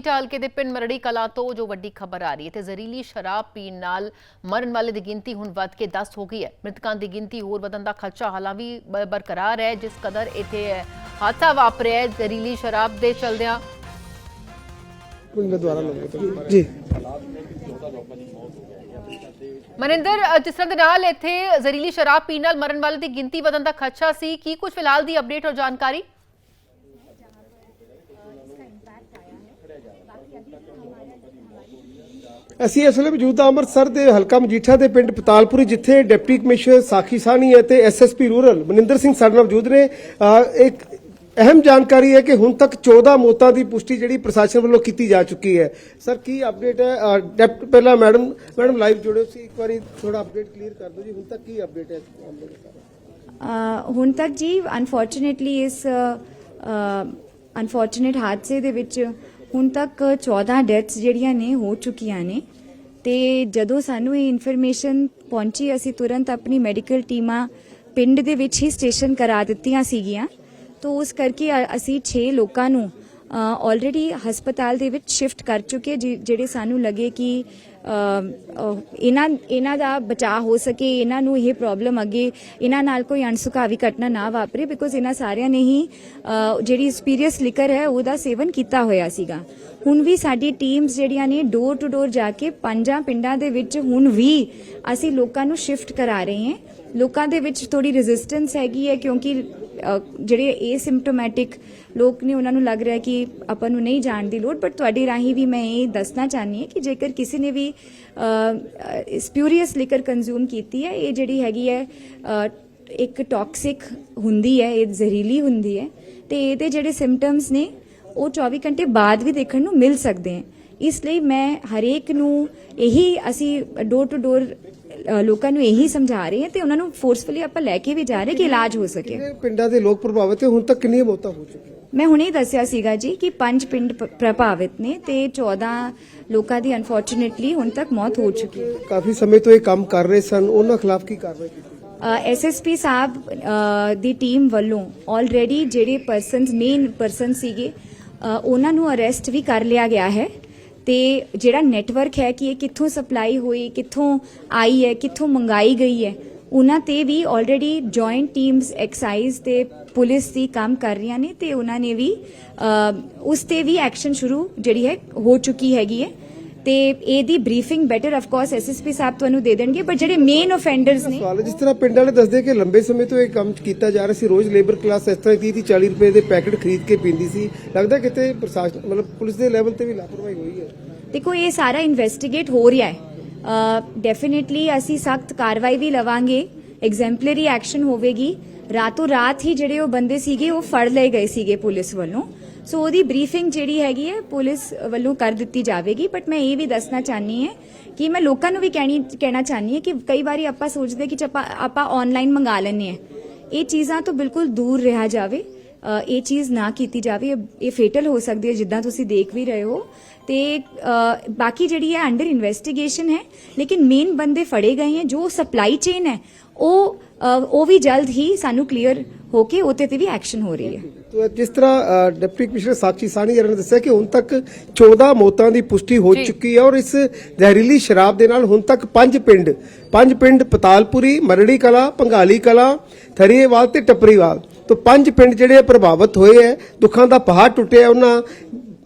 ਹਲਕੇ ਦੇ ਪਿੰਡ ਮਰੜੀ ਕਲਾ ਤੋਂ ਜੋ ਵੱਡੀ ਖਬਰ ਆ ਰਹੀ ਹੈ ਤੇ ਜ਼ਹਿਰੀਲੀ ਸ਼ਰਾਬ ਪੀਣ ਨਾਲ ਮਰਨ ਵਾਲੇ ਦੀ ਗਿਣਤੀ ਹੁਣ ਵੱਧ ਕੇ 10 ਹੋ ਗਈ ਹੈ। ਮ੍ਰਿਤਕਾਂ ਦੀ ਗਿਣਤੀ ਹੋਰ ਵਧਣ ਦਾ ਖਦਸ਼ਾ ਹਾਲਾਂ ਵੀ ਬਰਕਰਾਰ ਹੈ ਜਿਸ ਕਦਰ ਇੱਥੇ ਹਾਦਸਾ ਵਾਪਰਿਆ ਹੈ ਜ਼ਹਿਰੀਲੀ ਸ਼ਰਾਬ ਦੇ ਚਲਦਿਆਂ। ਜੀ। ਮਨਿੰਦਰ ਅ, ਜਿਸ ਤਰ੍ਹਾਂ ਦੇ ਨਾਲ ਇੱਥੇ ਜ਼ਹਿਰੀਲੀ ਸ਼ਰਾਬ ਪੀਣ ਨਾਲ ਮਰਨ ਵਾਲੇ ਦੀ ਗਿਣਤੀ ਵਧਣ ਦਾ ਖਦਸ਼ਾ ਸੀ ਕੀ ਕੁਝ ਫਿਲਹਾਲ ਦੀ ਅਪਡੇਟ ਔਰ ਜਾਣਕਾਰੀ? ਅਸੀਂ ਇਸ ਵੇਲੇ ਮੌਜੂਦ ਹਾਂ ਅੰਮ੍ਰਿਤਸਰ ਦੇ ਹਲਕਾ ਮਜੀਠਾ ਦੇ ਪਿੰਡ ਪਤਾਲਪੁਰੀ ਜਿੱਥੇ ਡਿਪਟੀ ਕਮਿਸ਼ਨਰ ਸਾਖੀ ਸਾਨੀ ਅਤੇ ਐਸਐਸਪੀ ਰੂਰਲ ਮਨਿੰਦਰ ਸਿੰਘ ਸਾਡੇ ਨਾਲ ਮੌਜੂਦ ਨੇ। ਇੱਕ ਅਹਿਮ ਜਾਣਕਾਰੀ ਹੈ ਕਿ ਹੁਣ ਤੱਕ 14 ਮੌਤਾਂ ਦੀ ਪੁਸ਼ਟੀ ਜਿਹੜੀ ਪ੍ਰਸ਼ਾਸਨ ਵੱਲੋਂ ਕੀਤੀ ਜਾ ਚੁੱਕੀ ਹੈ। ਸਰ ਕੀ ਅਪਡੇਟ ਹੈ? ਅ, ਪਹਿਲਾਂ ਮੈਡਮ ਮੈਡਮ ਲਾਈਵ ਜੁੜਿਓ ਸੀ ਇੱਕ ਵਾਰੀ ਥੋੜਾ ਅਪਡੇਟ ਕਲੀਅਰ ਕਰ ਦਿਓ ਜੀ। ਹੁਣ ਤੱਕ ਕੀ ਅਪਡੇਟ ਹੈ ਹੁਣ ਤੱਕ ਜੀ ਅਨਫੋਰਚੂਨੇਟਲੀ ਇਸ ਅਨਫੋਰਚੂਨੇਟ ਹਾਦਸੇ ਦੇ ਵਿੱਚ ਹੁਣ ਤੱਕ 14 ਡੈਥਸ ਜਿਹੜੀਆਂ ਨੇ ਹੋ ਚੁੱਕੀਆਂ ਨੇ ਤੇ ਜਦੋਂ ਸਾਨੂੰ ਇਹ ਇਨਫੋਰਮੇਸ਼ਨ ਪਹੁੰਚੀ, ਅਸੀਂ ਤੁਰੰਤ ਆਪਣੀ ਮੈਡੀਕਲ ਟੀਮਾਂ ਪਿੰਡ ਦੇ ਵਿੱਚ ਹੀ ਸਟੇਸ਼ਨ ਕਰਾ ਦਿੱਤੀਆਂ ਸੀਗੀਆਂ। ਤੋਂ ਉਸ ਕਰਕੇ ਅਸੀਂ 6 ਲੋਕਾਂ ਨੂੰ ਆਲਰੇਡੀ ਹਸਪਤਾਲ ਦੇ ਵਿੱਚ ਸ਼ਿਫਟ ਕਰ ਚੁੱਕੇ, ਜਿ- ਜਿਹੜੇ ਸਾਨੂੰ ਲੱਗੇ ਕਿ ਇਹਨਾਂ ਇਹਨਾਂ ਦਾ ਬਚਾਅ ਹੋ ਸਕੇ, ਇਹਨਾਂ ਨੂੰ ਇਹ ਪ੍ਰੋਬਲਮ ਅੱਗੇ ਇਹਨਾਂ ਨਾਲ ਕੋਈ ਅਣਸੁਖਾਵੀ ਘਟਨਾ ਨਾ ਵਾਪਰੇ ਬਿਕੋਜ਼ ਇਹਨਾਂ ਸਾਰਿਆਂ ਨੇ ਹੀ ਜਿਹੜੀ ਸਪੀਰੀਅਸ ਲਿਕਰ ਹੈ, ਉਹਦਾ ਸੇਵਨ ਕੀਤਾ ਹੋਇਆ ਸੀਗਾ। ਹੁਣ ਵੀ ਸਾਡੀ ਟੀਮਸ ਜਿਹੜੀਆਂ ਨੇ ਡੋਰ ਟੂ ਡੋਰ ਜਾ ਕੇ ਪੰਜਾਂ ਪਿੰਡਾਂ ਦੇ ਵਿੱਚ ਹੁਣ ਵੀ ਅਸੀਂ ਲੋਕਾਂ ਨੂੰ ਸ਼ਿਫਟ ਕਰਾ ਰਹੇ ਹਾਂ। ਲੋਕਾਂ ਦੇ ਵਿੱਚ ਥੋੜੀ ਰੈਜ਼ਿਸਟੈਂਸ ਹੈਗੀ ਹੈ ਕਿਉਂਕਿ ਜਿਹੜੇ ਏ ਏਸਿੰਪਟੋਮੈਟਿਕ ਲੋਕ ਨੇ ਉਹਨਾਂ ਨੂੰ ਲੱਗ ਰਿਹਾ ਕਿ ਆਪਾਂ ਨੂੰ ਨਹੀਂ ਜਾਣ ਦੀ ਲੋੜ ਬਟ ਤੁਹਾਡੇ ਰਾਹੀਂ ਵੀ ਮੈਂ ਇਹ ਦੱਸਣਾ ਚਾਹਨੀ ਹਾਂ ਕਿ ਜੇਕਰ ਕਿਸੇ ਨੇ ਵੀ ਸਪਿਊਰੀਅਸ ਲਿਕਰ ਕੰਜ਼ੂਮ ਕੀਤੀ ਹੈ, ਇਹ ਜਿਹੜੀ ਹੈਗੀ ਹੈ ਇੱਕ ਟੌਕਸਿਕ ਹੁੰਦੀ ਹੈ, ਇਹ ਜ਼ਹਿਰੀਲੀ ਹੁੰਦੀ ਹੈ, ਤੇ ਇਹਦੇ ਜਿਹੜੇ ਸਿੰਪਟਮਸ ਨੇ, ਉਹ 24 ਘੰਟੇ ਬਾਅਦ ਵੀ ਦੇਖਣ ਨੂੰ ਮਿਲ ਸਕਦੇ ਹਨ ਇਸ ਲਈ ਮੈਂ ਹਰੇਕ ਨੂੰ ਇਹੀ ਅਸੀਂ ਡੋਰ ਟੂ ਡੋਰ ਲੋਕਾਂ ਨੂੰ ਇਹੀ ਸਮਝਾ ਰਹੇ ਹਾਂ ਤੇ ਉਹਨਾਂ ਨੂੰ ਫੋਰਸਫੁਲੀ ਆਪਾਂ ਲੈ ਕੇ ਵੀ ਜਾ ਰਹੇ ਕਿ ਇਲਾਜ ਹੋ ਸਕੇ। ਪਿੰਡਾਂ ਦੇ ਲੋਕ ਪ੍ਰਭਾਵਿਤ ਹੁਣ ਤੱਕ ਕਿੰਨੀਆਂ ਮੌਤਾਂ ਹੋ ਚੁੱਕੀਆਂ? ਮੈਂ ਹੁਣੇ ਦੱਸਿਆ ਸੀਗਾ ਜੀ ਕਿ ਪੰਜ ਪਿੰਡ ਪ੍ਰਭਾਵਿਤ ਨੇ ਤੇ 14 ਲੋਕਾਂ ਦੀ ਅਨਫੋਰਚੂਨੇਟਲੀ ਹੁਣ ਤੱਕ ਮੌਤ ਹੋ ਚੁੱਕੀ ਹੈ। ਕਾਫੀ ਸਮੇਂ ਤੋਂ ਇਹ ਕੰਮ ਕਰ ਰਹੇ ਸਨ। ਉਹਨਾਂ ਖਿਲਾਫ ਕੀ ਕਾਰਵਾਈ ਕੀਤੀ? ਐਸਐਸਪੀ ਸਾਹਿਬ ਦੀ ਟੀਮ ਵੱਲੋਂ ਆਲਰੇਡੀ ਜਿਹੜੇ ਪਰਸਨਸ ਮੇਨ ਪਰਸਨ ਸੀਗੇ ਉਹਨਾਂ ਨੂੰ ਅਰੈਸਟ ਵੀ ਕਰ ਲਿਆ ਗਿਆ ਹੈ। ਤੇ ਜਿਹੜਾ ਨੈਟਵਰਕ ਹੈ ਕਿ ਇਹ ਕਿੱਥੋਂ ਸਪਲਾਈ ਹੋਈ, ਕਿੱਥੋਂ ਆਈ ਹੈ, ਕਿੱਥੋਂ ਮੰਗਾਈ ਗਈ ਹੈ, ਉਹਨਾਂ ਤੇ ਵੀ ਆਲਰੇਡੀ ਜੁਆਇੰਟ ਟੀਮਸ ਐਕਸਾਈਜ਼ ਤੇ ਪੁਲਿਸ ਦੀ ਕੰਮ ਕਰ ਰਹੀਆਂ ਨੇ ਤੇ ਉਹਨਾਂ ਨੇ ਵੀ ਉਸ ਤੇ ਵੀ ਐਕਸ਼ਨ ਸ਼ੁਰੂ ਜਿਹੜੀ ਹੈ ਹੋ ਚੁੱਕੀ ਹੈਗੀ ਹੈ। ਤੇ ਇਹਦੀ briefing better of course SSP ਸਾਹਿਬ ਤੁਹਾਨੂੰ ਦੇ ਦੇਣਗੇ ਪਰ ਜਿਹੜੇ ਮੇਨ ਆਫੈਂਡਰਸ ਨੇ ਸਵਾਲ ਹੈ, ਜਿਸ ਤਰ੍ਹਾਂ ਪਿੰਡ ਵਾਲੇ ਦੱਸਦੇ ਕਿ ਲੰਬੇ ਸਮੇਂ ਤੋਂ ਇਹ ਕੰਮ ਕੀਤਾ ਜਾ ਰਿਹਾ ਸੀ ਰੋਜ਼ ਲੇਬਰ ਕਲਾਸ ਇਸ ਤਰ੍ਹਾਂ 30 30 40 ਰੁਪਏ ਦੇ ਪੈਕੇਟ ਖਰੀਦ ਕੇ ਪੀਂਦੀ ਸੀ। ਲੱਗਦਾ ਕਿਤੇ ਪ੍ਰਸ਼ਾਸਨ ਮਤਲਬ ਪੁਲਿਸ ਦੇ ਲੈਵਲ ਤੇ ਵੀ ਲਾਪਰਵਾਹੀ ਹੋਈ ਹੈ। ਦੇਖੋ ਇਹ ਸਾਰਾ ਇਨਵੈਸਟੀਗੇਟ ਹੋ ਰਿਹਾ ਹੈ। ਡੈਫੀਨਿਟਲੀ ਅਸੀਂ ਸਖਤ ਕਾਰਵਾਈ ਵੀ ਲਵਾਂਗੇ ਐਗਜ਼ੈਂਪਲਰੀ ਐਕਸ਼ਨ ਹੋਵੇਗੀ। ਰਾਤੋਂ ਰਾਤ ਹੀ ਜਿਹੜੇ ਉਹ ਬੰਦੇ ਸੀਗੇ ਉਹ ਫੜ ਲਏ ਗਏ ਸੀਗੇ ਪੁਲਿਸ ਵੱਲੋਂ। ਸੋ ਉਹਦੀ ਬਰੀਫਿੰਗ ਜਿਹੜੀ ਹੈਗੀ ਹੈ, ਪੁਲਿਸ ਵੱਲੋਂ ਕਰ ਦਿੱਤੀ ਜਾਵੇਗੀ ਬਟ ਮੈਂ ਇਹ ਵੀ ਦੱਸਣਾ ਚਾਹਨੀ ਹੈ ਕਿ ਮੈਂ ਲੋਕਾਂ ਨੂੰ ਵੀ ਕਹਿਣੀ, ਕਹਿਣਾ ਚਾਹਨੀ ਹੈ ਕਿ ਕਈ ਵਾਰੀ ਆਪਾਂ ਸੋਚਦੇ ਕਿ ਆਪਾਂ ਆਪਾਂ ਆਨਲਾਈਨ ਮੰਗਾ ਲੈਂਦੇ ਆ ਇਹ ਚੀਜ਼ਾਂ ਤੋਂ ਬਿਲਕੁਲ ਦੂਰ ਰਿਹਾ ਜਾਵੇ ਇਹ ਚੀਜ਼ ਨਾ ਕੀਤੀ ਜਾਵੇ, ਇਹ- ਫੇਟਲ ਹੋ ਸਕਦੀ ਹੈ ਜਿੱਦਾਂ ਤੁਸੀਂ ਦੇਖ ਵੀ ਰਹੇ ਹੋ। ਤੇ ਬਾਕੀ ਜਿਹੜੀ ਹੈ ਅੰਡਰ ਇਨਵੈਸਟੀਗੇਸ਼ਨ ਹੈ, ਲੇਕਿਨ ਮੇਨ ਬੰਦੇ ਫੜੇ ਗਏ ਹੈ, ਜੋ ਸਪਲਾਈ ਚੇਨ ਹੈ, ਉਹ ਉਹ ਵੀ ਜਲਦ ਹੀ ਸਾਨੂੰ ਕਲੀਅਰ ਹੋ ਕੇ ਉਹਤੇ ਤੇ ਵੀ ਐਕਸ਼ਨ ਹੋ ਰਹੀ ਹੈ ਤੋ ਜਿਸ ਤਰ੍ਹਾਂ ਡਿਪਟੀ ਕਮਿਸ਼ਨਰ ਸਾਨੀ ਜਰ ਨੇ ਦੱਸਿਆ ਕਿ ਹੁਣ ਤੱਕ 14 ਮੌਤਾਂ ਦੀ ਪੁਸ਼ਟੀ ਹੋ ਜੀ। ਚੁੱਕੀ ਹੈ ਔਰ ਇਸ ਜ਼ਹਿਰੀਲੀ ਸ਼ਰਾਬ ਦੇ ਨਾਲ ਹੁਣ ਤੱਕ ਪੰਜ ਪਿੰਡ ਪੰਜ ਪਿੰਡ ਪਤਾਲਪੁਰੀ ਮਰੜੀ ਕਲਾ ਪੰਗਾਲੀ ਕਲਾ ਥਰੀਏਵਾਲ ਤੇ ਟੱਪਰੀਵਾਲ ਤੋਂ ਪੰਜ ਪਿੰਡ ਜਿਹੜੇ ਪ੍ਰਭਾਵਿਤ ਹੋਏ ਹੈ ਦੁੱਖਾਂ ਦਾ ਪਹਾੜ ਟੁੱਟਿਆ ਉਹਨਾਂ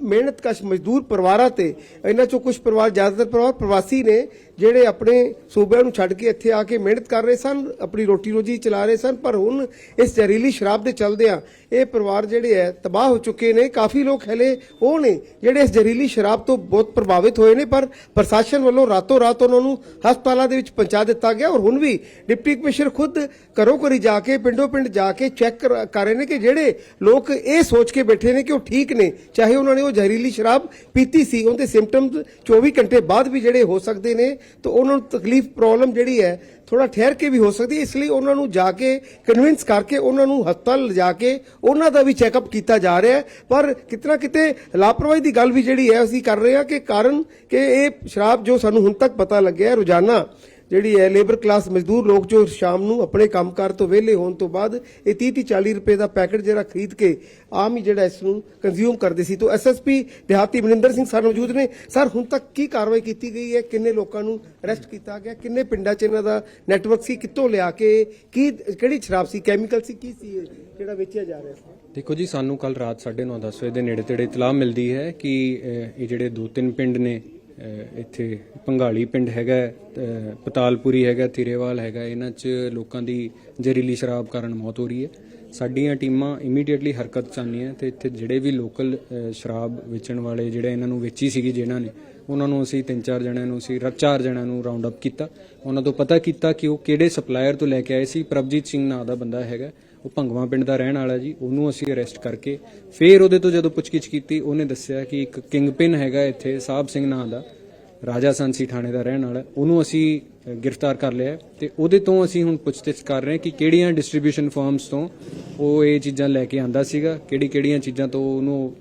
ਮਿਹਨਤਕਸ਼ ਮਜ਼ਦੂਰ ਪਰਿਵਾਰਾਂ ਤੇ ਇਹਨਾਂ ਚੋਂ ਕੁਝ ਪਰਿਵਾਰ ਜ਼ਿਆਦਾਤਰ ਪਰਿਵਾਰ ਪ੍ਰਵਾਸੀ ਨੇ ਜਿਹੜੇ ਆਪਣੇ ਸੂਬਿਆਂ ਨੂੰ ਛੱਡ ਕੇ ਇੱਥੇ ਆ ਕੇ ਮਿਹਨਤ ਕਰ ਰਹੇ ਸਨ, ਆਪਣੀ ਰੋਟੀ ਰੋਜੀ ਚਲਾ ਰਹੇ ਸਨ, ਪਰ ਹੁਣ ਇਸ ਜ਼ਹਿਰੀਲੀ ਸ਼ਰਾਬ ਦੇ ਚਲਦਿਆਂ ਇਹ ਪਰਿਵਾਰ ਜਿਹੜੇ ਹੈ ਤਬਾਹ ਹੋ ਚੁੱਕੇ ਨੇ। ਕਾਫੀ ਲੋਕ ਹਲੇ ਉਹ ਨੇ ਜਿਹੜੇ ਇਸ ਜ਼ਹਿਰੀਲੀ ਸ਼ਰਾਬ ਤੋਂ ਬਹੁਤ ਪ੍ਰਭਾਵਿਤ ਹੋਏ ਨੇ, ਪਰ ਪ੍ਰਸ਼ਾਸਨ ਵੱਲੋਂ ਰਾਤੋਂ ਰਾਤ ਉਹਨਾਂ ਨੂੰ ਹਸਪਤਾਲਾਂ ਦੇ ਵਿੱਚ ਪਹੁੰਚਾ ਦਿੱਤਾ ਗਿਆ ਔਰ ਹੁਣ ਵੀ ਡਿਪਟੀ ਕਮਿਸ਼ਨਰ ਖੁਦ ਘਰੋਂ ਘਰੀ ਜਾ ਕੇ, ਪਿੰਡੋਂ ਪਿੰਡ ਜਾ ਕੇ ਚੈੱਕ ਕਰ ਕਰ ਰਹੇ ਨੇ ਕਿ ਜਿਹੜੇ ਲੋਕ ਇਹ ਸੋਚ ਕੇ ਬੈਠੇ ਨੇ ਕਿ ਉਹ ਠੀਕ ਨੇ, ਚਾਹੇ ਉਹਨਾਂ ਨੇ ਉਹ ਜ਼ਹਿਰੀਲੀ ਸ਼ਰਾਬ ਪੀਤੀ ਸੀ, ਉਹਦੇ ਸਿੰਪਟਮਸ 24 ਘੰਟੇ ਬਾਅਦ ਵੀ ਜਿਹੜੇ ਹੋ ਸਕਦੇ ਨੇ। ਤਾਂ ਉਹਨਾਂ ਨੂੰ ਤਕਲੀਫ ਪ੍ਰੋਬਲਮ ਜਿਹੜੀ ਹੈ ਥੋੜਾ ਠਹਿਰ ਕੇ ਵੀ ਹੋ ਸਕਦੀ ਹੈ। ਇਸ ਲਈ ਉਹਨਾਂ ਨੂੰ ਜਾ ਕੇ ਕਨਵਿੰਸ ਕਰਕੇ ਉਹਨਾਂ ਨੂੰ ਹਸਪਤਾਲ ਲਿਜਾ ਕੇ ਉਹਨਾਂ ਦਾ ਵੀ ਚੈੱਕਅਪ ਕੀਤਾ ਜਾ ਰਿਹਾ ਹੈ। ਪਰ ਕਿਤਨਾ ਕਿਤੇ ਲਾਪਰਵਾਹੀ ਦੀ ਗੱਲ ਵੀ ਜਿਹੜੀ ਹੈ, ਅਸੀਂ ਕਰ ਰਹੇ ਹਾਂ ਕਿ ਕਾਰਨ ਕਿ ਇਹ ਸ਼ਰਾਬ ਜੋ ਸਾਨੂੰ ਹੁਣ ਤੱਕ ਪਤਾ ਲੱਗਿਆ ਰੋਜ਼ਾਨਾ ਜਿਹੜੀ ਹੈ ਲੇਬਰ ਕਲਾਸ ਮਜ਼ਦੂਰ ਲੋਕ ਜੋ ਸ਼ਾਮ ਨੂੰ ਆਪਣੇ ਕੰਮਕਾਰ ਤੋਂ ਵਿਹਲੇ ਹੋਣ ਤੋਂ ਬਾਅਦ ਇਹ 30 30 40 ਰੁਪਏ ਦਾ ਪੈਕੇਟ ਜਿਹੜਾ ਖਰੀਦ ਕੇ ਆਮ ਹੀ ਜਿਹੜਾ ਇਸ ਨੂੰ ਕੰਜ਼ਿਊਮ ਕਰਦੇ ਸੀ। ਤੋਂ ਐਸਐਸਪੀ ਦਿਹਾਤੀ ਮਨਿੰਦਰ ਸਿੰਘ ਸਰ ਮੌਜੂਦ ਨੇ। ਸਰ, ਹੁਣ ਤੱਕ ਕੀ ਕਾਰਵਾਈ ਕੀਤੀ ਗਈ ਹੈ? ਕਿੰਨੇ ਲੋਕਾਂ ਨੂੰ ਅਰੈਸਟ ਕੀਤਾ ਗਿਆ? ਕਿੰਨੇ ਪਿੰਡਾਂ 'ਚ ਇਹਨਾਂ ਦਾ ਨੈਟਵਰਕ ਸੀ? ਕਿੱਥੋਂ ਲਿਆ ਕੇ? ਕੀ, ਕਿਹੜੀ ਸ਼ਰਾਬ ਸੀ? ਕੈਮੀਕਲ ਸੀ? ਕੀ ਸੀ ਜਿਹੜਾ ਵੇਚਿਆ ਜਾ ਰਿਹਾ ਸੀ? ਦੇਖੋ ਜੀ, ਸਾਨੂੰ ਕੱਲ ਰਾਤ 9:30 10 ਵਜੇ ਦੇ ਨੇੜੇ ਤੇੜੇ ਇਤਲਾਹ ਮਿਲਦੀ ਹੈ ਕਿ ਇਹ ਜਿਹੜੇ ਦੋ ਤਿੰਨ ਪਿੰਡ ਨੇ ਇੱਥੇ ਪੰਗਾਲੀ ਪਿੰਡ ਹੈਗਾ ਪਤਾਲਪੁਰੀ ਹੈਗਾ, ਥੀਰੇਵਾਲ ਹੈਗਾ, ਇਹਨਾਂ 'ਚ ਲੋਕਾਂ ਦੀ ਜ਼ਹਿਰੀਲੀ ਸ਼ਰਾਬ ਕਾਰਨ ਮੌਤ ਹੋ ਰਹੀ ਹੈ। ਸਾਡੀਆਂ ਟੀਮਾਂ ਇਮੀਡੀਏਟਲੀ ਹਰਕਤ 'ਚ ਆਉਂਦੀਆਂ ਤੇ ਇੱਥੇ ਜਿਹੜੇ ਵੀ ਲੋਕਲ ਸ਼ਰਾਬ ਵੇਚਣ ਵਾਲੇ ਜਿਹੜੇ ਇਹਨਾਂ ਨੂੰ ਵੇਚੀ ਸੀਗੀ ਜਿਨ੍ਹਾਂ ਨੇ, ਉਹਨਾਂ ਨੂੰ ਅਸੀਂ ਤਿੰਨ ਚਾਰ ਜਣਿਆਂ ਨੂੰ ਅਸੀਂ ਚਾਰ ਜਣਿਆਂ ਨੂੰ ਰਾਉਂਡ ਅਪ ਕੀਤਾ। ਉਹਨਾਂ ਤੋਂ ਪਤਾ ਕੀਤਾ ਕਿ ਉਹ ਕਿਹੜੇ ਸਪਲਾਇਰ ਤੋਂ ਲੈ ਕੇ ਆਏ ਸੀ। ਪ੍ਰਭਜੀਤ ਸਿੰਘ ਨਾਂ ਦਾ ਬੰਦਾ ਹੈਗਾ। ਉਹ ਭੰਗਵਾ ਪਿੰਡ ਦਾ ਰਹਿਣ ਵਾਲਾ ਜੀ ਉਹਨੂੰ ਅਸੀਂ ਅਰੈਸਟ ਕਰਕੇ ਫਿਰ ਉਹਦੇ ਤੋਂ ਜਦੋਂ ਪੁੱਛਗਿੱਛ ਕੀਤੀ ਉਹਨੇ ਦੱਸਿਆ ਕਿ ਇੱਕ ਕਿੰਗ ਪਿਨ ਹੈਗਾ ਇੱਥੇ ਸਾਹਿਬ ਸਿੰਘ ਨਾਂ ਦਾ ਰਾਜਾ ਸੰਸੀ ਥਾਣੇ ਦਾ ਰਹਿਣ ਵਾਲਾ ਉਹਨੂੰ ਅਸੀਂ ਗ੍ਰਿਫਤਾਰ ਕਰ ਲਿਆ ਤੇ ਉਹਦੇ ਤੋਂ ਅਸੀਂ ਹੁਣ ਪੁੱਛਤਿੱਛ ਕਰ ਰਹੇ ਹਾਂ ਕਿ ਕਿਹੜੀਆਂ ਡਿਸਟ੍ਰੀਬਿਊਸ਼ਨ ਫਰਮਸ ਤੋਂ ਉਹ ਇਹ ਚੀਜ਼ਾਂ ਲੈ ਕੇ ਆਂਦਾ ਸੀਗਾ ਕਿਹੜੀ ਕਿਹੜੀਆਂ ਚੀਜ਼ਾਂ ਤੋਂ ਉਹਨੂੰ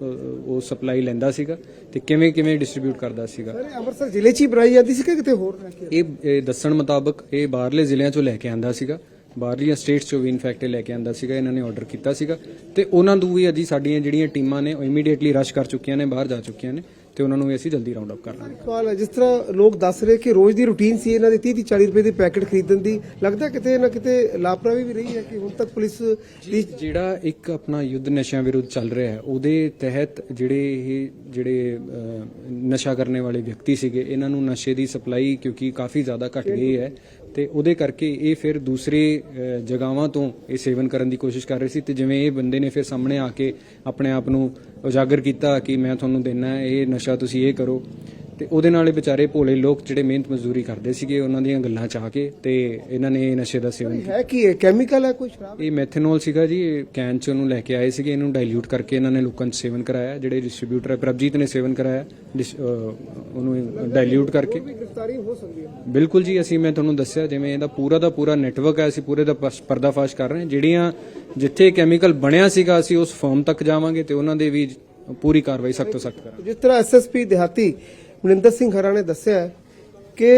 ਉਹ ਸਪਲਾਈ ਲੈਂਦਾ ਸੀਗਾ ਤੇ ਕਿਵੇਂ ਕਿਵੇਂ ਡਿਸਟ੍ਰੀਬਿਊਟ ਕਰਦਾ ਸੀਗਾ। ਸਰ ਅੰਮ੍ਰਿਤਸਰ ਜ਼ਿਲ੍ਹੇ 'ਚ ਹੀ ਬਣਾਈ ਜਾਂਦੀ ਸੀ ਕਿ ਕਿਤੇ ਹੋਰ ਇਹ ਦੱਸਣ ਮੁਤਾਬਕ ਇਹ ਬਾਹਰਲੇ ਜ਼ਿਲ੍ਹਿਆਂ ਚੋਂ ਲੈ ਕੇ ਆਂਦਾ ਸੀਗਾ। ਬਾਹਰਲੀਆਂ ਸਟੇਟਸ ਚੋਂ ਵੀ ਇਨਫੈਕਟ ਲੈ ਕੇ ਆਂਦਾ ਸੀਗਾ, ਇਹਨਾਂ ਨੇ ਆਰਡਰ ਕੀਤਾ ਸੀਗਾ। ਤੇ ਉਹਨਾਂ ਨੂੰ ਵੀ ਅਜੀ ਸਾਡੀਆਂ ਜਿਹੜੀਆਂ ਟੀਮਾਂ ਨੇ ਉਹ ਇਮੀਡੀਏਟਲੀ ਰਸ਼ ਕਰ ਚੁੱਕੀਆਂ ਨੇ, ਬਾਹਰ ਜਾ ਚੁੱਕੀਆਂ ਨੇ। ਤੇ ਉਹਨਾਂ ਨੂੰ ਵੀ ਅਸੀਂ ਜਲਦੀ ਰਾਉਂਡ ਅਪ ਕਰ ਲਾਂਗੇ। ਸਵਾਲ ਹੈ ਜਿਸ ਤਰ੍ਹਾਂ ਲੋਕ ਦੱਸ ਰਹੇ ਕਿ ਰੋਜ਼ ਦੀ ਰੁਟੀਨ ਸੀ ਇਹਨਾਂ ਦੀ 30 30 40 ਰੁਪਏ ਦੇ ਪੈਕੇਟ ਖਰੀਦਣ ਦੀ ਲੱਗਦਾ ਕਿਤੇ ਨਾ ਕਿਤੇ ਲਾਪਰਵਾਹੀ ਵੀ ਰਹੀ ਹੈ ਕਿ ਹੁਣ ਤੱਕ ਪੁਲਿਸ ਦੀ ਜਿਹੜਾ ਇੱਕ ਆਪਣਾ ਯੁੱਧ ਨਸ਼ਿਆਂ ਵਿਰੁੱਧ ਚੱਲ ਰਿਹਾ ਹੈ ਉਹਦੇ ਤਹਿਤ ਜਿਹੜੇ ਇਹ ਜਿਹੜੇ ਨਸ਼ਾ ਕਰਨੇ ਵਾਲੇ ਵਿਅਕਤੀ ਸੀਗੇ ਇਹਨਾਂ ਨੂੰ ਨਸ਼ੇ ਦੀ ਸਪਲਾਈ ਕਿਉਂਕਿ ਕਾਫੀ ਜ਼ਿਆਦਾ ਘਟ ਗਈ ਹੈ ਤੇ ਉਹਦੇ ਕਰਕੇ ਇਹ ਫਿਰ ਦੂਸਰੇ ਅਹ, ਜਗ੍ਹਾਵਾਂ ਤੋਂ ਇਹ ਸੇਵਨ ਕਰਨ ਦੀ ਕੋਸ਼ਿਸ਼ ਕਰ ਰਹੇ ਸੀ ਤੇ ਜਿਵੇਂ ਇਹ ਬੰਦੇ ਨੇ ਫਿਰ ਸਾਹਮਣੇ ਆ ਕੇ ਆਪਣੇ ਆਪ ਨੂੰ ਉਜਾਗਰ ਕੀਤਾ ਕਿ ਮੈਂ ਤੁਹਾਨੂੰ ਦੇਣਾ ਹੈ ਇਹ ਨਸ਼ਾ ਤੁਸੀਂ ਇਹ ਕਰੋ। ਤੇ ਉਹਦੇ ਨਾਲ ਇਹ ਵਿਚਾਰੇ ਭੋਲੇ ਲੋਕ ਜਿਹੜੇ ਮਿਹਨਤ ਮਜ਼ਦੂਰੀ ਕਰਦੇ ਸੀਗੇ ਉਹਨਾਂ ਦੀਆਂ ਗੱਲਾਂ ਚ ਆ ਕੇ ਤੇ ਇਹਨਾਂ ਨੇ ਇਹ ਨਸ਼ੇ ਦਾ ਸੇਵਨ ਹੈ ਕੀ ਹੈ ਕੈਮੀਕਲ ਹੈ ਕੋਈ ਸ਼ਰਾਬ? ਇਹ ਮੈਥਨੋਲ ਸੀਗਾ ਜੀ ਇਹ ਕੈਨ ਚ ਉਹਨੂੰ ਲੈ ਕੇ ਆਏ ਸੀਗੇ ਇਹਨੂੰ ਡਾਈਲਿਊਟ ਕਰਕੇ ਇਹਨਾਂ ਨੇ ਲੋਕਾਂ 'ਚ ਸੇਵਨ ਕਰਾਇਆ ਜਿਹੜੇ ਡਿਸਟ੍ਰੀਬਿਊਟਰ ਹੈ ਪ੍ਰਭਜੀਤ ਨੇ ਸੇਵਨ ਕਰਾਇਆ ਡਿਸ- ਅਹ ਉਹਨੂੰ ਡਾਈਲਿਊਟ ਕਰਕੇ। ਗ੍ਰਿਫਤਾਰੀ ਹੋ ਸਕਦੀ ਹੈ। ਬਿਲਕੁਲ ਜੀ ਅਸੀਂ ਮੈਂ ਤੁਹਾਨੂੰ ਦੱਸਿਆ ਜਿਵੇਂ ਇਹਦਾ ਪੂਰਾ ਦਾ ਪੂਰਾ ਨੈਟਵਰਕ ਹੈ ਅਸੀਂ ਪੂਰੇ ਦਾ ਪਸ- ਪਰਦਾਫਾਸ਼ ਕਰ ਰਹੇ ਹਾਂ। ਜਿਹੜੀਆਂ ਜਿੱਥੇ ਕੈਮੀਕਲ ਬਣਿਆ ਸੀਗਾ ਅਸੀਂ ਉਸ ਫਰਮ ਤੱਕ ਜਾਵਾਂਗੇ ਤੇ ਉਹਨਾਂ ਦੇ ਵੀ ਪੂਰੀ ਕਾਰਵਾਈ ਸਖਤ ਤੋਂ ਸਖਤ ਕਰਾਂਗੇ। ਜਿਸ ਤਰ੍ਹਾਂ ਐਸਐਸਪੀ ਦਿਹਾਤੀ ਮਨਿੰਦਰ ਸਿੰਘ ਹਰਾ ਨੇ ਦੱਸਿਆ ਕਿ